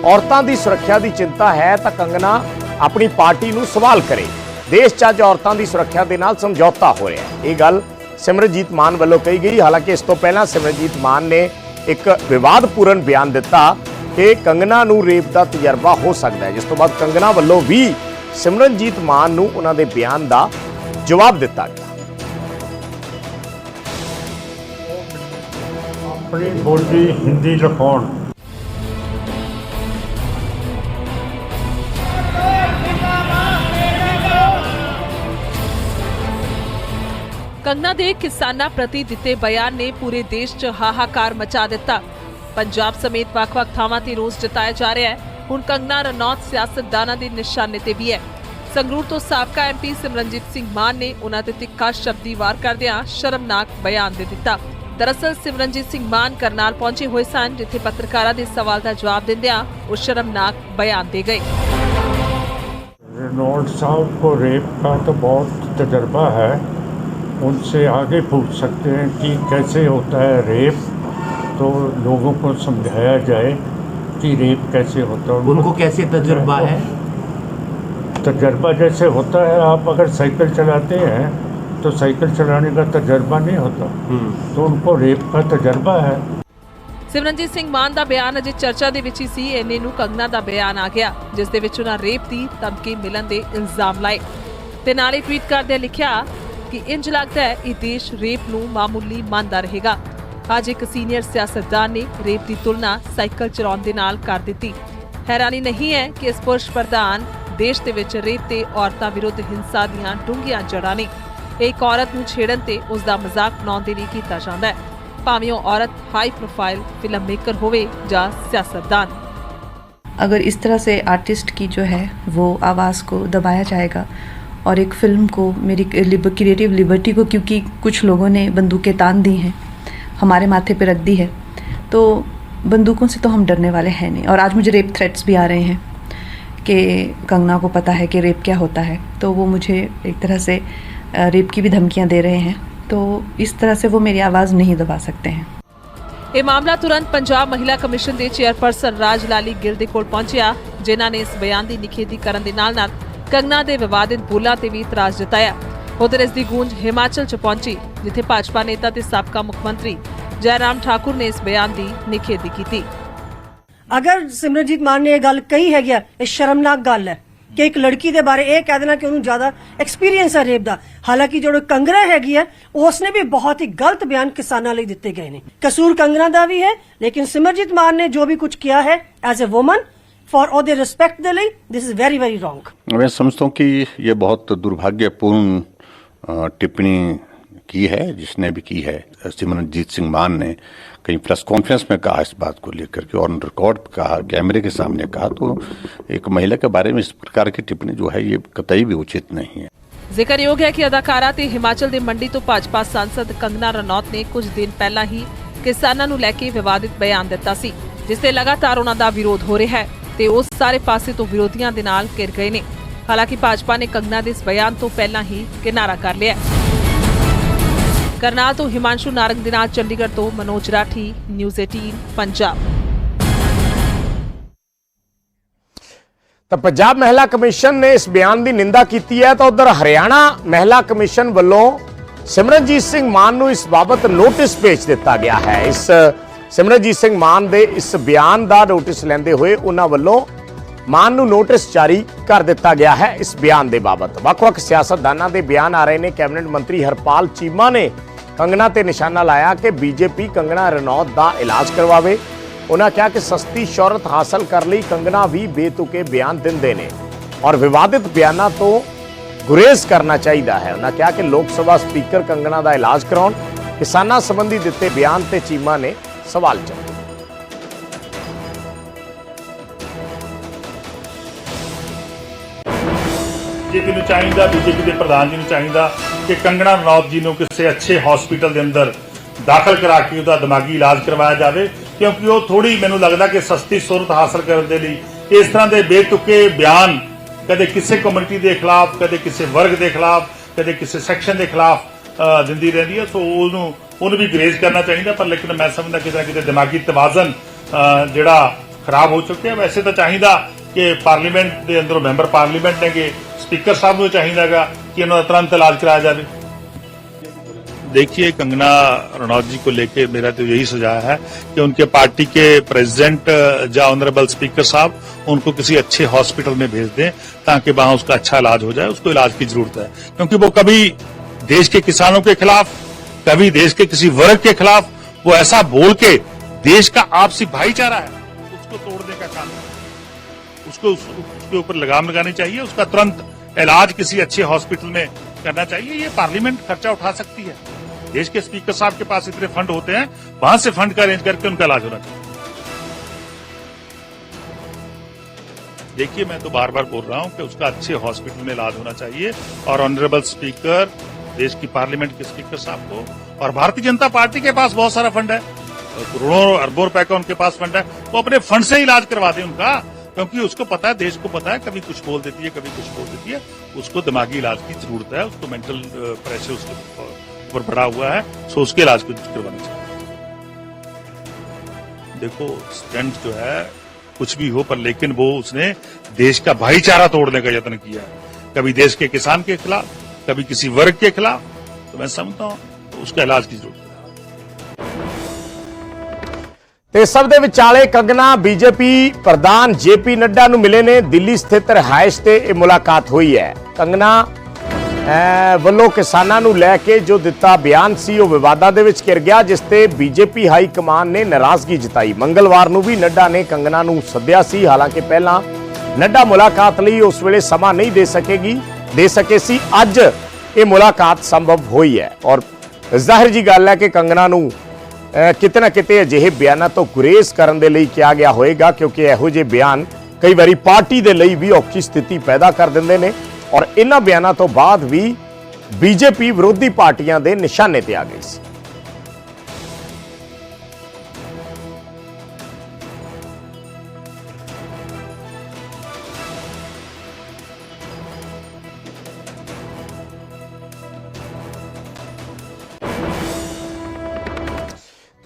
ਔਰਤਾਂ ਦੀ ਸੁਰੱਖਿਆ ਦੀ ਚਿੰਤਾ ਹੈ ਤਾਂ ਕੰਗਨਾ ਆਪਣੀ ਪਾਰਟੀ ਨੂੰ ਸਵਾਲ ਕਰੇ। ਦੇਸ਼ 'ਚ ਅੱਜ ਔਰਤਾਂ ਦੀ ਸੁਰੱਖਿਆ ਦੇ ਨਾਲ ਸਮਝੌਤਾ ਹੋ ਰਿਹਾ ਹੈ। ਇਹ ਗੱਲ ਸਿਮਰਜੀਤ ਮਾਨ ਵੱਲੋਂ ਕਹੀ ਗਈ। ਹਾਲਾਂਕਿ ਇਸ ਤੋਂ ਪਹਿਲਾਂ ਸਿਮਰਜੀਤ ਮਾਨ ਨੇ ਇੱਕ ਵਿਵਾਦਪੂਰਨ ਬਿਆਨ ਦਿੱਤਾ ਕਿ ਕੰਗਨਾ ਨੂੰ ਰੇਪ ਦਾ ਤਜਰਬਾ ਹੋ ਸਕਦਾ ਹੈ, ਜਿਸ ਤੋਂ ਬਾਅਦ ਕੰਗਨਾ ਵੱਲੋਂ ਵੀ ਸਿਮਰਨਜੀਤ ਮਾਨ ਨੂੰ ਉਹਨਾਂ ਦੇ ਬਿਆਨ ਦਾ ਜਵਾਬ ਦਿੱਤਾ ਗਿਆ। ਆਪਣੀ ਬੋਲੀ ਹਿੰਦੀ ਲਿਖਾਉਣ। ਕੰਗਨਾ ਦੇ ਕਿਸਾਨਾਂ ਪ੍ਰਤੀ ਦਿੱਤੇ ਬਿਆਨ ਨੇ ਪੂਰੇ ਦੇਸ਼ 'ਚ ਹਾਹਾਕਾਰ ਮਚਾ ਦਿੱਤਾ। ਪੰਜਾਬ ਸਮੇਤ ਵੱਖ-ਵੱਖ ਥਾਵਾਂ ਤੇ ਰੋਸ ਜਤਾਇਆ ਜਾ ਰਿਹਾ ਹੈ। ਹੁਣ ਕੰਗਨਾ ਰਣੌਤ ਸਿਆਸਤਦਾਨਾਂ ਦੇ ਨਿਸ਼ਾਨੇ ਤੇ ਵੀ ਹੈ ਸੰਗਰੂਰ ਤੋਂ ਸਾਬਕਾ ਐਮਪੀ ਸਿਮਰਨਜੀਤ ਸਿੰਘ ਮਾਨ ਨੇ ਉਹਨਾਂ ਤੇ ਤਿੱਖਾ ਸ਼ਬਦੀ ਵਾਰ ਕਰਦਿਆਂ ਸ਼ਰਮਨਾਕ ਬਿਆਨ ਦੇ ਦਿੱਤਾ ਦਰਅਸਲ ਸਿਮਰਨਜੀਤ ਸਿੰਘ ਮਾਨ ਕਰਨਾਲ ਪਹੁੰਚੇ ਹੋਏ ਸਨ ਜਿੱਥੇ ਪੱਤਰਕਾਰਾਂ ਦੇ ਸਵਾਲ ਦਾ ਜਵਾਬ ਦਿੰਦਿਆਂ ਉਹ ਸ਼ਰਮਨਾਕ ਬਿਆਨ ਦੇ ਗਏ रेनॉल्ड साहब को रेप का तो बहुत तजर्बा है उनसे आगे पूछ सकते हैं कि कैसे होता है रेप तो लोगों को समझाया जाए कि रेप कैसे होता है उनको कैसे तजुर्बा है तजर्बा जैसे होता है आप अगर साइकिल चलाते हैं तो साइकिल चलाने का तजर्बा नहीं होता तो उनको रेप का तजर्बा है ਸਿਮਰਨਜੀਤ ਸਿੰਘ ਮਾਨ ਦਾ ਬਿਆਨ ਅਜੇ ਚਰਚਾ ਦੇ ਵਿੱਚ ਹੀ ਸੀ ਇੰਨੇ ਨੂੰ ਕੰਗਨਾ ਦਾ ਬਿਆਨ ਆ ਗਿਆ ਜਿਸ ਦੇ ਵਿੱਚ ਉਹਨਾਂ ਰੇਪ ਦੀ ਧਮਕੀ ਮਿਲਣ ਦੇ ਇਲਜ਼ਾਮ ਲਾਏ ਤੇ ਨਾਲ ਹੀ ਟਵੀਟ ਕਰਦਿਆਂ ਲਿਖਿਆ ਕਿ ਇੰਜ ਲੱਗਦਾ ਹੈ ਇਹ ਦੇਸ਼ ਰੇਪ ਨੂੰ ਮਾਮੂਲੀ ਮੰਨਦਾ ਰਹੇਗਾ ਅੱਜ ਇੱਕ ਸੀਨੀਅਰ ਸਿਆਸਤਦਾਨ ਨੇ ਰੇਪ ਦੀ ਤੁਲਨਾ ਸਾਈਕਲ ਚਲਾਉਣ ਦੇ ਨਾਲ ਕਰ ਦਿੱਤੀ ਹੈਰਾਨੀ ਨਹੀਂ ਹੈ ਕਿ ਇਸ ਪੁਰਸ਼ ਪ੍ਰਧਾਨ ਦੇਸ਼ ਦੇ ਵਿੱਚ ਰੇਪ ਤੇ ਔਰਤਾਂ ਵਿਰੁੱਧ ਹਿੰਸਾ ਦੀਆਂ ਡੂੰਘੀਆਂ ਜੜ੍ਹਾਂ ਨੇ ਇਹ ਇੱਕ ਔਰਤ ਨੂੰ ਛੇੜਨ ਤੇ ਉਸ ਦਾ ਮਜ਼ਾਕ ਬਣਾਉਣ ਦੇ ਲਈ ਕੀਤਾ ਜਾਂਦਾ ਹੈ ਭਾਵੇਂ ਉਹ ਔਰਤ ਹਾਈ ਪ੍ਰੋਫਾਈਲ ਫਿਲਮ ਮੇਕਰ ਹੋਵੇ ਜਾਂ ਸਿਆਸਤਦਾਨ अगर इस तरह से आर्टिस्ट की जो है वो आवाज़ को दबाया जाएगा और एक फ़िल्म को मेरी क्रिएटिव लिबर्टी को क्योंकि कुछ लोगों ने बंदूकें तान दी हैं हमारे माथे पे रख दी है तो बंदूकों से तो हम डरने वाले हैं नहीं और आज मुझे रेप थ्रेट्स भी आ रहे हैं कि कंगना को पता है कि रेप क्या होता है तो वो मुझे एक तरह से अ, रेप की भी धमकियां दे रहे हैं तो इस तरह से वो मेरी आवाज़ नहीं दबा सकते हैं ਇਹ ਮਾਮਲਾ ਤੁਰੰਤ ਪੰਜਾਬ ਮਹਿਲਾ ਕਮਿਸ਼ਨ ਦੇ ਚੇਅਰਪਰਸਨ ਰਾਜ ਲਾਲੀ ਗਿੱਲ ਦੇ ਕੋਲ ਪਹੁੰਚਿਆ ਜਿਨ੍ਹਾਂ ਨੇ ਇਸ ਬਿਆਨ ਦੀ ਨਿਖੇਧੀ ਕਰਨ ਦੇ ਨਾਲ-ਨਾਲ ਕੰਗਨਾ ਦੇ ਵਿਵਾਦਿਤ ਬੋਲਾਂ ਤੇ ਵੀ ਇਤਰਾਜ਼ ਜਤਾਇਆ ਉਧਰ ਇਸ ਦੀ ਗੂੰਜ ਹਿਮਾਚਲ 'ਚ ਪਹੁੰਚੀ ਜਿੱਥੇ ਭਾਜਪਾ ਨੇਤਾ ਤੇ ਸਾਬਕਾ ਮੁੱਖ ਮੰਤਰੀ ਜੈਰਾਮ ਠਾਕੁਰ ਨੇ ਇਸ ਬਿਆਨ ਦੀ ਨਿਖੇਧੀ ਕੀਤੀ। ਅਗਰ ਸਿਮਰਨਜੀਤ ਮਾਨ ਨੇ ਇਹ ਗੱਲ ਕਹੀ ਹੈਗੀ ਇਹ ਸ਼ਰਮਨਾਕ ਗੱਲ ਹੈ ਕਿ ਇੱਕ ਲੜਕੀ ਦੇ ਬਾਰੇ ਇਹ ਕਹਿ ਦੇਣਾ ਕਿ ਉਹਨੂੰ ਜ਼ਿਆਦਾ ਐਕਸਪੀਰੀਅੰਸ ਹੈ ਰੇਪ ਦਾ। ਹਾਲਾਂਕਿ ਜਿਹੜਾ ਕੰਗਰਾ ਹੈਗੀ ਹੈ ਉਸਨੇ ਵੀ ਬਹੁਤ ਹੀ ਗਲਤ ਬਿਆਨ ਕਿਸਾਨਾਂ ਲਈ ਦਿੱਤੇ ਗਏ ਨੇ। ਕਸੂਰ ਕੰਗਰਾ ਦਾ ਵੀ ਹੈ ਲੇਕਿਨ ਸਿਮਰਜੀਤ ਮਾਨ ਨੇ ਜੋ ਵੀ ਕੁਝ ਕੀਤਾ ਹੈ ਐਜ਼ ਅ ਵੂਮਨ फॉर और रिस्पेक्ट दे लाई this is very very wrong मैं समझता हूँ कि ये बहुत दुर्भाग्यपूर्ण टिप्पणी की है जिसने भी की है सिमरनजीत सिंह मान ने कहीं प्रेस कॉन्फ्रेंस में कहा इस बात को लेकर के और रिकॉर्ड कहा कैमरे के सामने कहा तो एक महिला के बारे में इस प्रकार की टिप्पणी जो है ये कतई भी उचित नहीं है ਜ਼ਿਕਰਯੋਗ ਹੈ ਕਿ ਅਦਾਕਾਰਾ ਤੇ ਹਿਮਾਚਲ ਦੇ ਮੰਡੀ ਤੋਂ ਭਾਜਪਾ ਸਾਂਸਦ ਕੰਗਨਾ ਰਣੌਤ ਨੇ ਕੁਝ ਦਿਨ ਪਹਿਲਾਂ ਹੀ ਕਿਸਾਨਾਂ ਨੂੰ ਲੈ ਕੇ ਵਿਵਾਦਿਤ ਬਿਆਨ ਦਿੱਤਾ ਸੀ ਜਿਸ ਤੇ ਲਗਾਤਾਰ ਉਹਨਾਂ ਦਾ ਵਿਰੋਧ ਹੋ ਰਿਹਾ ਹੈ ਤੇ ਉਸ ਸਾਰੇ ਪਾਸੇ ਤੋਂ ਵਿਰੋਧੀਆਂ ਦੇ ਨਾਲ ਘਿਰ ਗਏ ਨੇ ਹਾਲਾਂਕਿ ਭਾਜਪਾ ਨੇ ਕੰਗਨਾ ਦੇ ਇਸ ਬਿਆਨ ਤੋਂ ਪਹਿਲਾਂ ਹੀ ਕਿਨਾਰਾ ਕਰ ਲਿਆ ਹੈ ਕਰਨਾਲ ਤੋਂ ਹਿਮਾਂਸ਼ੂ ਨਾਰੰਗ ਦੇ ਨਾਲ ਚੰਡੀਗੜ੍ਹ ਤੋਂ ਮਨੋਜ ਰਾਠੀ ਨਿਊਜ਼ 18 ਪੰਜਾਬ ਤਾਂ ਪੰਜਾਬ ਮਹਿਲਾ ਕਮਿਸ਼ਨ ਨੇ ਇਸ ਬਿਆਨ ਦੀ ਨਿੰਦਾ ਕੀਤੀ ਹੈ ਤਾਂ ਉਧਰ ਹਰਿਆਣਾ ਮਹਿਲਾ ਕਮਿਸ਼ਨ ਵੱਲੋਂ ਸਿਮਰਨਜੀਤ ਸਿੰਘ ਮਾਨ ਨੂੰ ਇਸ ਬਾਬਤ ਨੋਟਿਸ ਭੇਜ ਦਿੱਤਾ ਗਿਆ ਹੈ ਇਸ ਸਿਮਰਨਜੀਤ ਸਿੰਘ ਮਾਨ ਦੇ ਇਸ ਬਿਆਨ ਦਾ ਨੋਟਿਸ ਲੈਂਦੇ ਹੋਏ ਉਹਨਾਂ ਵੱਲੋਂ ਮਾਨ ਨੂੰ ਨੋਟਿਸ ਜਾਰੀ ਕਰ ਦਿੱਤਾ ਗਿਆ ਹੈ ਇਸ ਬਿਆਨ ਦੇ ਬਾਬਤ। ਵੱਖ-ਵੱਖ ਸਿਆਸਤਦਾਨਾਂ ਦੇ ਬਿਆਨ ਆ ਰਹੇ ਨੇ। ਕੈਬਨਿਟ ਮੰਤਰੀ ਹਰਪਾਲ ਚੀਮਾ ਨੇ ਕੰਗਣਾ ਤੇ ਨਿਸ਼ਾਨਾ ਲਾਇਆ ਕਿ ਬੀਜੇਪੀ ਕੰਗਣਾ ਰਣੌਤ ਦਾ ਇਲਾਜ ਕਰਵਾਵੇ। ਉਹਨਾਂ ਕਿਹਾ ਕਿ ਸਸਤੀ ਸ਼ੌਹਰਤ ਹਾਸਲ ਕਰ ਲਈ ਕੰਗਣਾ ਵੀ ਬੇਤੁਕੇ ਬਿਆਨ ਦਿੰਦੇ ਨੇ ਔਰ ਵਿਵਾਦਿਤ ਬਿਆਨਾਂ ਤੋਂ ਗੁਰੇਜ਼ ਕਰਨਾ ਚਾਹੀਦਾ ਹੈ। ਉਹਨਾਂ ਕਿਹਾ ਕਿ ਲੋਕ ਸਭਾ ਸਪੀਕਰ ਕੰਗਣਾ ਦਾ ਇਲਾਜ ਕਰਾਉਣ, ਕਿਸਾਨਾਂ ਸੰਬੰਧੀ ਦਿੱਤੇ ਬਿਆਨ ਤੇ ਚੀਮਾ ਨੇ ਸਵਾਲ ਚੱਕੇ ਬੀਜੇਪੀ ਨੂੰ ਚਾਹੀਦਾ ਬੀਜੇਪੀ ਦੇ ਪ੍ਰਧਾਨ ਜੀ ਨੂੰ ਚਾਹੀਦਾ ਕਿ ਕੰਗਣਾ ਰਣੌਤ ਜੀ ਨੂੰ ਕਿਸੇ ਅੱਛੇ ਹਸਪੀਟਲ ਦੇ ਅੰਦਰ ਦਾਖਲ ਕਰਾ ਕੇ ਉਹਦਾ ਦਿਮਾਗੀ ਇਲਾਜ ਕਰਵਾਇਆ ਜਾਵੇ, ਕਿਉਂਕਿ ਉਹ ਥੋੜੀ ਮੈਨੂੰ ਲੱਗਦਾ ਕਿ ਸਸਤੀ ਸੁਰਤ ਹਾਸਲ ਕਰਨ ਦੇ ਲਈ ਇਸ ਤਰ੍ਹਾਂ ਦੇ ਬੇਤੁਕੇ ਬਿਆਨ ਕਦੇ ਕਿਸੇ ਕਮਿਊਨਿਟੀ ਦੇ ਖਿਲਾਫ, ਕਦੇ ਕਿਸੇ ਵਰਗ ਦੇ ਖਿਲਾਫ, ਕਦੇ ਕਿਸੇ ਸੈਕਸ਼ਨ ਦੇ ਖਿਲਾਫ ਦਿੰਦੀ ਰਹਿੰਦੀ ਹੈ। ਸੋ ਉਹਨੂੰ ਉਹਨੂੰ ਵੀ ਗਰੇਜ਼ ਕਰਨਾ ਚਾਹੀਦਾ, ਪਰ ਲੇਕਿਨ ਮੈਂ ਸਮਝਦਾ ਕਿਤੇ ਨਾ ਕਿਤੇ ਦਿਮਾਗੀ ਤਵਾਜ਼ਨ ਜਿਹੜਾ ਖਰਾਬ ਹੋ ਚੁੱਕਿਆ, ਵੈਸੇ ਤਾਂ ਚਾਹੀਦਾ ਕਿ ਪਾਰਲੀਮੈਂਟ ਦੇ ਅੰਦਰੋਂ ਮੈਂਬਰ ਪਾਰਲੀਮੈਂਟ ਨੇਗੇ स्पीकर साहब को चाहिएगा कि उन्होंने तुरंत इलाज कराया जाए देखिए, कंगना रनौत जी को लेके मेरा तो यही सुझाव है कि उनके पार्टी के प्रेसिडेंट या ऑनरेबल स्पीकर साहब, उनको किसी अच्छे हॉस्पिटल में भेज दें ताकि वहाँ उसका अच्छा इलाज हो जाए, उसको इलाज की ज़रूरत है। क्योंकि वो कभी देश के किसानों के खिलाफ, कभी देश के किसी वर्ग के खिलाफ, वो ऐसा बोल के देश का आपसी भाईचारा है, उसको तोड़ने का काम उसको उसके ऊपर लगाम लगानी चाहिए, उसका तुरंत इलाज किसी अच्छे हॉस्पिटल में करना चाहिए, ये पार्लियामेंट खर्चा उठा सकती है। देश के स्पीकर साहब के पास इतने फंड होते हैं, वहाँ से फंड का अरेंज करके उनका इलाज होना चाहिए। देखिए, मैं तो बार बार बोल रहा हूँ कि उसका अच्छे हॉस्पिटल में इलाज होना चाहिए और ऑनरेबल स्पीकर देश की पार्लियामेंट के स्पीकर साहब को, और भारतीय जनता पार्टी के पास बहुत सारा फंड है करोड़ों अरबों रुपए का उनके पास फंड है, वो अपने फंड से इलाज करवा दें उनका। क्योंकि उसको पता है, देश को पता है, कभी कुछ बोल देती है, कभी कुछ बोल देती है। उसको दिमागी इलाज की ज़रूरत है, उसको मेंटल प्रेशर उसके ऊपर बढ़ा हुआ है सो उसके इलाज को करवाना चाहिए। देखो स्टंट जो है, कुछ भी हो, पर लेकिन वो उसने देश का भाईचारा तोड़ने का यत्न किया है। कभी देश के किसान के खिलाफ, कभी किसी वर्ग के खिलाफ तो मैं समझता हूँ, उसका इलाज की ज़रूरत है। ਤੇ ਸਭ ਦੇ ਵਿਚਾਲੇ ਕੰਗਨਾ ਬੀਜੇਪੀ ਪ੍ਰਧਾਨ ਜੇਪੀ ਨੱਡਾ ਨੂੰ ਮਿਲੇ ਨੇ ਦਿੱਲੀ ਸਥਿਤ ਰਿਹਾਇਸ਼ ਤੇ ਇਹ ਮੁਲਾਕਾਤ ਹੋਈ ਹੈ। ਕੰਗਨਾ ਵੱਲੋਂ ਕਿਸਾਨਾਂ ਨੂੰ ਲੈ ਕੇ ਜੋ ਦਿੱਤਾ ਬਿਆਨ ਸੀ, ਉਹ ਵਿਵਾਦਾਂ ਦੇ ਵਿੱਚ ਘਿਰ ਗਿਆ, ਜਿਸ ਤੇ ਬੀਜੇਪੀ ਹਾਈ ਕਮਾਨ ਨੇ ਨਾਰਾਜ਼ਗੀ ਜਤਾਈ। ਮੰਗਲਵਾਰ ਨੂੰ ਵੀ ਨੱਡਾ ਨੇ ਕੰਗਨਾ ਨੂੰ ਸੱਦਿਆ ਸੀ। ਹਾਲਾਂਕਿ ਪਹਿਲਾਂ ਨੱਡਾ ਮੁਲਾਕਾਤ ਲਈ ਉਸ ਵੇਲੇ ਸਮਾਂ ਨਹੀਂ ਦੇ ਸਕੇਗੀ, ਦੇ ਸਕੇ ਸੀ। ਅੱਜ ਇਹ ਮੁਲਾਕਾਤ ਸੰਭਵ ਹੋਈ ਹੈ। ਔਰ ਜ਼ਾਹਿਰ ਜੀ ਗੱਲ ਹੈ ਕਿ ਕੰਗਨਾ ਨੂੰ ਕਿਤੇ ਨਾ ਕਿਤੇ ਅਜਿਹੇ ਬਿਆਨਾਂ ਤੋਂ ਗੁਰੇਜ਼ ਕਰਨ ਦੇ ਲਈ ਕਿਹਾ ਗਿਆ ਹੋਵੇਗਾ ਕਿਉਂਕਿ ਇਹੋ ਜਿਹੇ ਬਿਆਨ ਕਈ ਵਾਰੀ ਪਾਰਟੀ ਦੇ ਲਈ ਵੀ ਔਖੀ ਸਥਿਤੀ ਪੈਦਾ ਕਰ ਦਿੰਦੇ ਨੇ ਔਰ ਇਹਨਾਂ ਬਿਆਨਾਂ ਤੋਂ ਬਾਅਦ ਵੀ ਬੀਜੇਪੀ ਵਿਰੋਧੀ ਪਾਰਟੀਆਂ ਦੇ ਨਿਸ਼ਾਨੇ ਤੇ ਆ ਗਈ ਸੀ।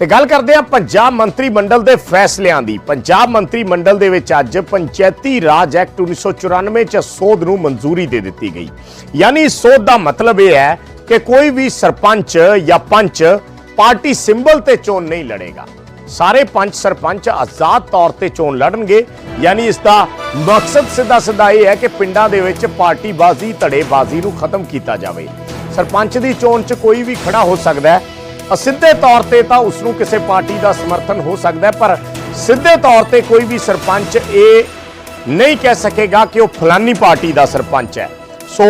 ਤੇ ਗੱਲ ਕਰਦੇ ਆ ਪੰਜਾਬ ਮੰਤਰੀ ਮੰਡਲ ਦੇ ਫੈਸਲਿਆਂ ਦੀ। ਪੰਜਾਬ ਮੰਤਰੀ ਮੰਡਲ ਦੇ ਵਿੱਚ ਅੱਜ ਪੰਚਾਇਤੀ ਰਾਜ ਐਕਟ 1994 ਚ ਸੋਧ ਨੂੰ ਮਨਜ਼ੂਰੀ ਦੇ ਦਿੱਤੀ ਗਈ। ਯਾਨੀ ਸੋਧ ਦਾ ਮਤਲਬ ਇਹ ਹੈ ਕਿ ਕੋਈ ਵੀ ਸਰਪੰਚ ਜਾਂ ਪੰਚ ਪਾਰਟੀ ਸਿੰਬਲ ਤੇ ਚੋਣ ਨਹੀਂ ਲੜੇਗਾ। ਸਾਰੇ ਪੰਚ ਸਰਪੰਚ ਆਜ਼ਾਦ ਤੌਰ ਤੇ ਚੋਣ ਲੜਨਗੇ। ਯਾਨੀ ਇਸ ਦਾ ਮਕਸਦ ਸਿੱਧਾ ਸਿੱਧਾ ਇਹ ਹੈ ਕਿ ਪਿੰਡਾਂ ਦੇ ਵਿੱਚ ਪਾਰਟੀਬਾਜ਼ੀ, ਧੜੇਬਾਜ਼ੀ ਨੂੰ ਖਤਮ ਕੀਤਾ ਜਾਵੇ। ਸਰਪੰਚ ਦੀ ਚੋਣ 'ਚ ਕੋਈ ਵੀ ਖੜਾ ਹੋ ਸਕਦਾ ਹੈ। ਅਸਿੱਧੇ ਤੌਰ ਤੇ ਤਾਂ ਉਸ ਨੂੰ ਕਿਸੇ ਪਾਰਟੀ ਦਾ ਸਮਰਥਨ ਹੋ ਸਕਦਾ ਪਰ ਸਿੱਧੇ ਤੌਰ ਤੇ ਕੋਈ ਵੀ ਸਰਪੰਚ ਇਹ ਨਹੀਂ ਕਹਿ ਸਕੇਗਾ ਕਿ ਉਹ ਫਲਾਨੀ ਪਾਰਟੀ ਦਾ ਸਰਪੰਚ ਹੈ। ਸੋ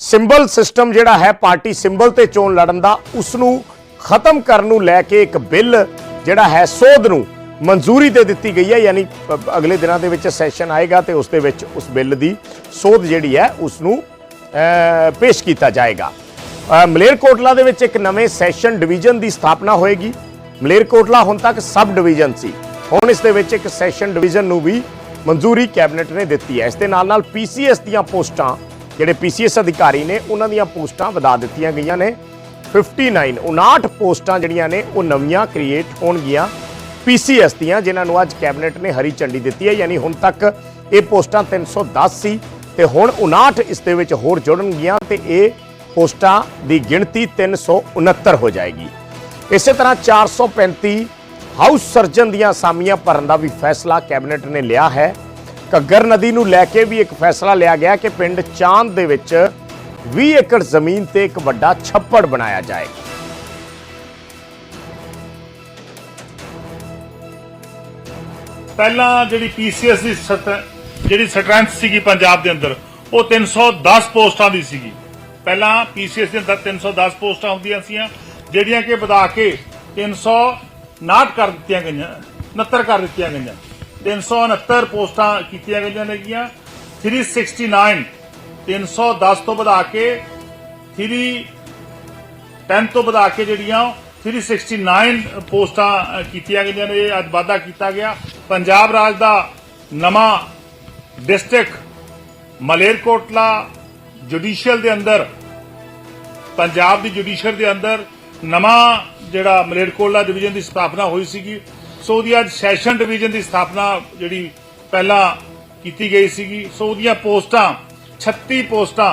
ਸਿੰਬਲ ਸਿਸਟਮ ਜਿਹੜਾ ਹੈ, ਪਾਰਟੀ ਸਿੰਬਲ ਤੇ ਚੋਣ ਲੜਨ ਦਾ ਉਸ ਨੂੰ ਖਤਮ ਕਰਨ ਨੂੰ ਲੈ ਕੇ ਇੱਕ ਬਿੱਲ ਜਿਹੜਾ ਹੈ, ਸੋਧ ਨੂੰ ਮਨਜ਼ੂਰੀ ਦੇ ਦਿੱਤੀ ਗਈ ਹੈ, ਯਾਨੀ ਅਗਲੇ ਦਿਨਾਂ ਦੇ ਵਿੱਚ ਸੈਸ਼ਨ ਆਏਗਾ ਤੇ ਉਸ ਦੇ ਵਿੱਚ ਉਸ ਬਿੱਲ ਦੀ ਸੋਧ ਜਿਹੜੀ ਹੈ ਉਸ ਨੂੰ ਪੇਸ਼ ਕੀਤਾ ਜਾਏਗਾ। ਮਲੇਰਕੋਟਲਾ ਦੇ ਵਿੱਚ ਇੱਕ ਨਵੇਂ ਸੈਸ਼ਨ ਡਿਵੀਜ਼ਨ ਦੀ ਸਥਾਪਨਾ ਹੋਏਗੀ। ਮਲੇਰਕੋਟਲਾ ਹੁਣ ਤੱਕ ਸਬ ਡਿਵੀਜ਼ਨ ਸੀ। ਹੁਣ ਇਸ ਦੇ ਵਿੱਚ ਇੱਕ ਸੈਸ਼ਨ ਡਿਵੀਜ਼ਨ ਨੂੰ ਵੀ ਮਨਜ਼ੂਰੀ ਕੈਬਨਿਟ ਨੇ ਦਿੱਤੀ ਹੈ। ਇਸ ਦੇ ਨਾਲ ਨਾਲ ਪੀਸੀਐਸ ਦੀਆਂ ਪੋਸਟਾਂ, ਜਿਹੜੇ ਪੀਸੀਐਸ ਅਧਿਕਾਰੀ ਨੇ, ਉਹਨਾਂ ਦੀਆਂ ਪੋਸਟਾਂ ਵਧਾ ਦਿੱਤੀਆਂ ਗਈਆਂ ਨੇ। 59 59 ਪੋਸਟਾਂ ਜਿਹੜੀਆਂ ਨੇ, ਉਹ ਨਵੀਆਂ ਕ੍ਰੀਏਟ ਹੋਣਗੀਆਂ ਪੀਸੀਐਸ ਦੀਆਂ, ਜਿਨ੍ਹਾਂ ਨੂੰ ਅੱਜ ਕੈਬਨਿਟ ਨੇ ਹਰੀ ਝੰਡੀ ਦਿੱਤੀ ਹੈ। ਯਾਨੀ ਹੁਣ ਤੱਕ ਇਹ ਪੋਸਟਾਂ 310 ਸੀ ਤੇ ਹੁਣ 59 ਇਸ ਦੇ ਵਿੱਚ ਹੋਰ ਜੁੜਨਗੀਆਂ ਤੇ ਇਹ ਪੋਸਟਾਂ ਦੀ ਗਿਣਤੀ 369 ਹੋ ਜਾਏਗੀ। ਇਸੇ ਤਰ੍ਹਾਂ 435 ਹਾਊਸ ਸਰਜਨ ਦੀਆਂ ਅਸਾਮੀਆਂ ਭਰਨ ਦਾ ਵੀ ਫੈਸਲਾ ਕੈਬਨਿਟ ਨੇ ਲਿਆ ਹੈ। ਘੱਗਰ ਨਦੀ ਨੂੰ ਲੈ ਕੇ ਵੀ ਇੱਕ ਫੈਸਲਾ ਲਿਆ ਗਿਆ ਕਿ ਪਿੰਡ ਚਾਂਦ ਦੇ ਵਿੱਚ 20 ਏਕੜ ਜ਼ਮੀਨ ਤੇ ਇੱਕ ਵੱਡਾ ਛੱਪੜ ਬਣਾਇਆ ਜਾਏ। ਪਹਿਲਾਂ ਜਿਹੜੀ ਪੀਸੀਐਸ ਦੀ ਸਤ- ਜਿਹੜੀ ਸਟਰੈਂਥ ਸੀਗੀ ਪੰਜਾਬ ਦੇ ਅੰਦਰ, ਉਹ 310 ਪੋਸਟਾਂ ਦੀ ਸੀਗੀ। ਪਹਿਲਾਂ ਪੀਸੀਐਸ ਦੇ ਅੰਦਰ 310 ਪੋਸਟਾਂ ਹੁੰਦੀਆਂ ਸੀਆਂ, ਜਿਹੜੀਆਂ ਕਿ ਵਧਾ ਕੇ 359 ਕਰ ਦਿੱਤੀਆਂ ਗਈਆਂ 69 ਕਰ ਦਿੱਤੀਆਂ ਗਈਆਂ। 369 ਪੋਸਟਾਂ ਕੀਤੀਆਂ ਗਈਆਂ ਨੇਗੀਆਂ। 369 310 ਤੋਂ ਵਧਾ ਕੇ 3 10 ਤੋਂ ਵਧਾ ਕੇ ਜਿਹੜੀਆਂ 369 ਪੋਸਟਾਂ ਕੀਤੀਆਂ ਗਈਆਂ ਨੇ ਅੱਜ ਵਾਧਾ ਕੀਤਾ ਗਿਆ। ਪੰਜਾਬ ਰਾਜ ਦਾ ਨਵਾਂ ਡਿਸਟ੍ਰਿਕਟ ਮਲੇਰਕੋਟਲਾ ਜੁਡੀਸ਼ੀਅਲ ਦੇ ਅੰਦਰ, ਪੰਜਾਬ ਦੀ ਜੁਡੀਸ਼ੀਅਲ ਦੇ ਅੰਦਰ ਨਵਾਂ ਜਿਹੜਾ ਮਲੇਰਕੋਟਲਾ ਡਿਵੀਜ਼ਨ ਦੀ ਸਥਾਪਨਾ ਹੋਈ ਸੀਗੀ। ਸੋ ਉਹਦੀ ਅੱਜ ਸੈਸ਼ਨ ਡਿਵੀਜ਼ਨ ਦੀ ਸਥਾਪਨਾ ਜਿਹੜੀ ਪਹਿਲਾਂ ਕੀਤੀ ਗਈ ਸੀਗੀ। ਸੋ ਉਹਦੀਆਂ ਪੋਸਟਾਂ 36 ਪੋਸਟਾਂ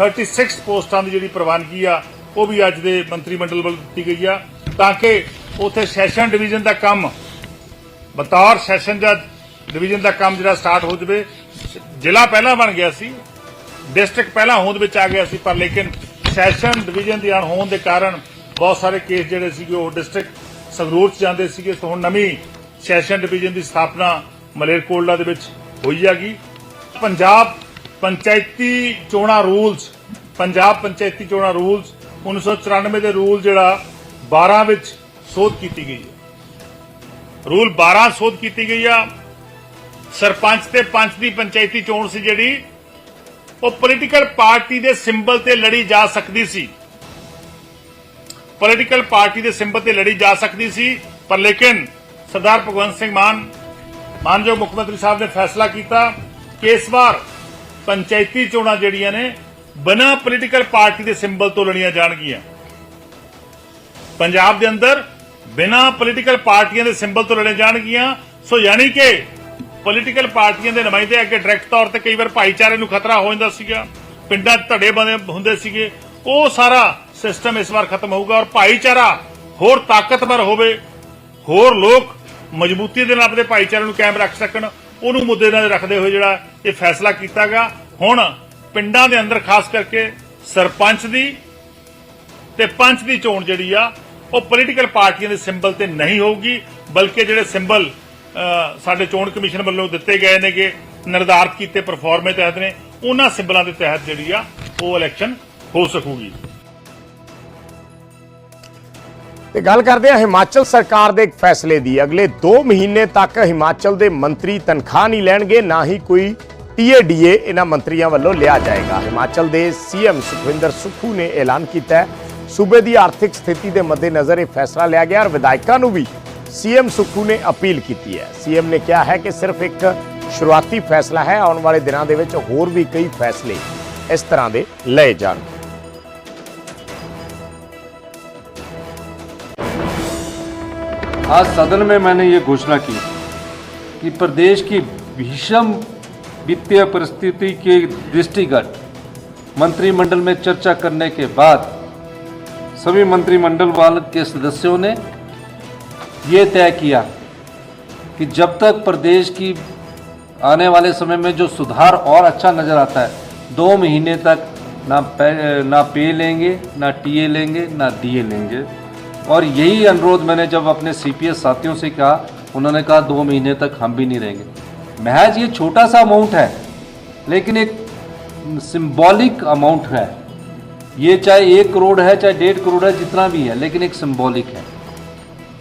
36 ਪੋਸਟਾਂ ਦੀ ਜਿਹੜੀ ਪ੍ਰਵਾਨਗੀ ਆ, ਉਹ ਵੀ ਅੱਜ ਦੇ ਮੰਤਰੀ ਮੰਡਲ ਵੱਲੋਂ ਦਿੱਤੀ ਗਈ ਆ। ਤਾਂ ਕਿ ਉੱਥੇ ਸੈਸ਼ਨ ਡਿਵੀਜ਼ਨ ਦਾ ਕੰਮ, ਬਤੌਰ ਸੈਸ਼ਨ ਜੱਜ ਡਿਵੀਜ਼ਨ ਦਾ ਕੰਮ ਜਿਹੜਾ ਸਟਾਰਟ ਹੋ ਜਵੇ। ਜ਼ਿਲ੍ਹਾ ਪਹਿਲਾਂ ਬਣ ਗਿਆ ਸੀ। ਡਿਸਟ੍ਰਿਕਟ ਪਹਿਲਾਂ ਹੋਂਦ ਵਿੱਚ ਆ ਗਿਆ ਸੀ, ਪਰ ਲੇਕਿਨ ਸੈਸ਼ਨ ਡਿਵੀਜ਼ਨ ਦੀ ਅਣਹੋਣ ਦੇ ਕਾਰਨ ਬਹੁਤ ਸਾਰੇ ਕੇਸ ਜਿਹੜੇ ਸੀਗੇ ਉਹ ਡਿਸਟ੍ਰਿਕਟ ਸੰਗਰੂਰ ਚ ਜਾਂਦੇ ਸੀਗੇ। ਸੋ ਹੁਣ ਨਵੀਂ ਸੈਸ਼ਨ ਡਿਵੀਜ਼ਨ ਦੀ ਸਥਾਪਨਾ ਮਲੇਰਕੋਟਲਾ ਦੇ ਵਿੱਚ ਹੋਈ ਹੈਗੀ। ਪੰਜਾਬ ਪੰਚਾਇਤੀ ਚੋਣਾਂ ਰੂਲਸ, ਪੰਜਾਬ ਪੰਚਾਇਤੀ ਚੋਣਾਂ ਰੂਲਸ 1994 ਦੇ ਰੂਲ ਜਿਹੜਾ 12 ਵਿੱਚ ਸੋਧ ਕੀਤੀ ਗਈ ਹੈ। ਰੂਲ 12 ਸੋਧ ਕੀਤੀ ਗਈ ਆ। ਸਰਪੰਚ ਤੇ ਪੰਚ ਦੀ ਪੰਚਾਇਤੀ ਚੋਣ ਸੀ ਜਿਹੜੀ ਉਹ ਪੋਲੀਟੀਕਲ ਪਾਰਟੀ ਦੇ ਸਿੰਬਲ ਤੇ ਲੜੀ ਜਾ ਸਕਦੀ ਸੀ। ਪੋਲੀਟੀਕਲ ਪਾਰਟੀ ਦੇ ਸਿੰਬਲ ਤੇ ਲੜੀ ਜਾ ਸਕਦੀ ਸੀ, ਪਰ ਲੇਕਿਨ ਸਰਦਾਰ ਭਗਵੰਤ ਸਿੰਘ ਮਾਨ, ਮਾਨਯੋਗ ਮੁੱਖ ਮੰਤਰੀ ਸਾਹਿਬ ਨੇ ਫੈਸਲਾ ਕੀਤਾ ਕਿ ਇਸ ਵਾਰ ਪੰਚਾਇਤੀ ਚੋਣਾਂ ਜਿਹੜੀਆਂ ਨੇ, ਬਿਨਾਂ ਪੋਲੀਟੀਕਲ ਪਾਰਟੀ ਦੇ ਸਿੰਬਲ ਤੋਂ ਲੜੀਆਂ ਜਾਣਗੀਆਂ। ਪੰਜਾਬ ਦੇ ਅੰਦਰ ਬਿਨਾਂ ਪੋਲੀਟੀਕਲ ਪਾਰਟੀਆਂ ਦੇ ਸਿੰਬਲ ਤੋਂ ਲੜੀਆਂ ਜਾਣਗੀਆਂ। ਸੋ ਯਾਨੀ ਕਿ ਪੋਲੀਟੀਕਲ ਪਾਰਟੀਆਂ ਦੇ ਨੁਮਾਇੰਦੇ ਅੱਗੇ ਡਾਇਰੈਕਟ ਤੌਰ ਤੇ ਕਈ ਵਾਰ ਭਾਈਚਾਰੇ ਨੂੰ ਖਤਰਾ ਹੋ ਜਾਂਦਾ ਸੀਗਾ, ਪਿੰਡਾਂ 'ਚ ਧੜੇ ਬੰਦੇ ਹੁੰਦੇ ਸੀਗੇ, ਉਹ ਸਾਰਾ ਸਿਸਟਮ ਇਸ ਵਾਰ ਖਤਮ ਹੋਊਗਾ ਔਰ ਭਾਈਚਾਰਾ ਹੋਰ ਤਾਕਤਵਰ ਹੋਵੇ, ਹੋਰ ਲੋਕ ਮਜ਼ਬੂਤੀ ਦੇ ਨਾਲ ਆਪਣੇ ਭਾਈਚਾਰੇ ਨੂੰ ਕਾਇਮ ਰੱਖ ਸਕਣ, ਉਹਨੂੰ ਮੁੱਦੇ ਨਾਲ ਰੱਖਦੇ ਹੋਏ ਜਿਹੜਾ ਇਹ ਫੈਸਲਾ ਕੀਤਾ ਗਿਆ ਹੁਣ ਪਿੰਡਾਂ ਦੇ ਅੰਦਰ ਖਾਸ ਕਰਕੇ ਸਰਪੰਚ ਦੀ ਤੇ ਪੰਚ ਦੀ ਚੋਣ ਜਿਹੜੀ ਆ, ਉਹ ਪੋਲੀਟੀਕਲ ਪਾਰਟੀਆਂ ਦੇ ਸਿੰਬਲ ਤੇ ਨਹੀਂ ਹੋਊਗੀ, ਬਲਕਿ ਜਿਹੜੇ ਸਿੰਬਲ ਸਾਡੇ ਚੋਣ ਕਮਿਸ਼ਨ ਵੱਲੋਂ ਦਿੱਤੇ ਗਏ ਨੇਗੇ, ਨਿਰਧਾਰਤ ਕੀਤੇ ਪਰਫਾਰਮੇ ਤਹਿਤ ਨੇ, ਉਹਨਾਂ ਸਿੰਬਲਾਂ ਦੇ ਤਹਿਤ ਜਿਹੜੀ ਆ, ਉਹ ਇਲੈਕਸ਼ਨ ਹੋ ਸਕੂਗੀ। ਤੇ ਗੱਲ ਕਰਦੇ ਹਾਂ ਹਿਮਾਚਲ ਸਰਕਾਰ ਦੇ ਇੱਕ ਫੈਸਲੇ ਦੀ। ਅਗਲੇ 2 ਮਹੀਨੇ ਤੱਕ ਹਿਮਾਚਲ ਦੇ ਮੰਤਰੀ ਤਨਖਾਹ ਨਹੀਂ ਲੈਣਗੇ, ਨਾ ਹੀ ਕੋਈ ਟੀਏਡੀਏ ਇਹਨਾਂ ਮੰਤਰੀਆਂ ਵੱਲੋਂ ਲਿਆ ਜਾਏਗਾ। ਹਿਮਾਚਲ ਦੇ ਸੀਐਮ ਸੁਖਵਿੰਦਰ ਸੁਖੂ ਨੇ ਐਲਾਨ ਕੀਤਾ ਹੈ। ਸੂਬੇ ਦੀ ਆਰਥਿਕ ਸਥਿਤੀ ਦੇ ਮੱਦੇਨਜ਼ਰ ਇਹ ਫੈਸਲਾ ਲਿਆ ਗਿਆ, ਔਰ ਵਿਧਾਇਕਾਂ ਨੂੰ ਵੀ ਸੀਐਮ ਸੁਖੂ ਨੇ ਅਪੀਲ ਕੀਤੀ ਹੈ ਸੀਐਮ ਨੇ ਕਿਹਾ ਹੈ ਕਿ ਸਿਰਫ ਇੱਕ ਸ਼ੁਰੂਆਤੀ ਫੈਸਲਾ ਹੈ ਆਉਣ ਵਾਲੇ ਦਿਨਾਂ ਦੇ ਵਿੱਚ ਹੋਰ ਵੀ ਕਈ ਫੈਸਲੇ ਇਸ ਤਰ੍ਹਾਂ ਦੇ ਲਏ ਜਾਣਗੇ आज सदन में मैंने ये घोषणा की कि प्रदेश की भीषण वित्तीय परिस्थिति के दृष्टिगत मंत्रिमंडल में चर्चा करने के बाद सभी मंत्रिमंडल वाल के सदस्यों ने ये तय किया कि जब तक प्रदेश की आने वाले समय में जो सुधार और अच्छा नज़र आता है, दो महीने तक ना पे ना पे लेंगे, ना टीए लेंगे, ना डीए लेंगे। और यही अनुरोध मैंने जब अपने सीपीएस साथियों से कहा, उन्होंने कहा, दो महीने तक हम भी नहीं रहेंगे। महज ये छोटा सा अमाउंट है, लेकिन एक सिंबॉलिक अमाउंट है। ये चाहे एक करोड़ है, चाहे डेढ़ करोड़ है, जितना भी है, लेकिन एक सिंबॉलिक है।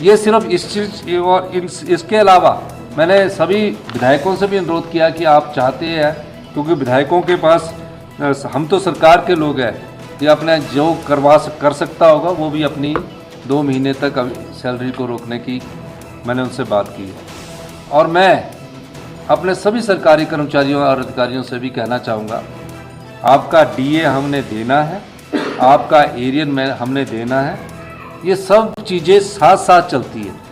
ये सिर्फ़ इस चीज़ और इस, इसके अलावा मैंने सभी विधायकों से भी अनुरोध किया कि आप चाहते हैं क्योंकि विधायकों के पास हम तो सरकार के लोग हैं कि अपने जो करवा कर सकता होगा वो भी अपनी दो महीने तक सैलरी को रोकने की मैंने उनसे बात की है। और मैं अपने सभी सरकारी कर्मचारियों और अधिकारियों से भी कहना चाहूँगा आपका डीए हमने देना है आपका एरियन में हमने देना है ये सब चीज़ें साथ साथ चलती है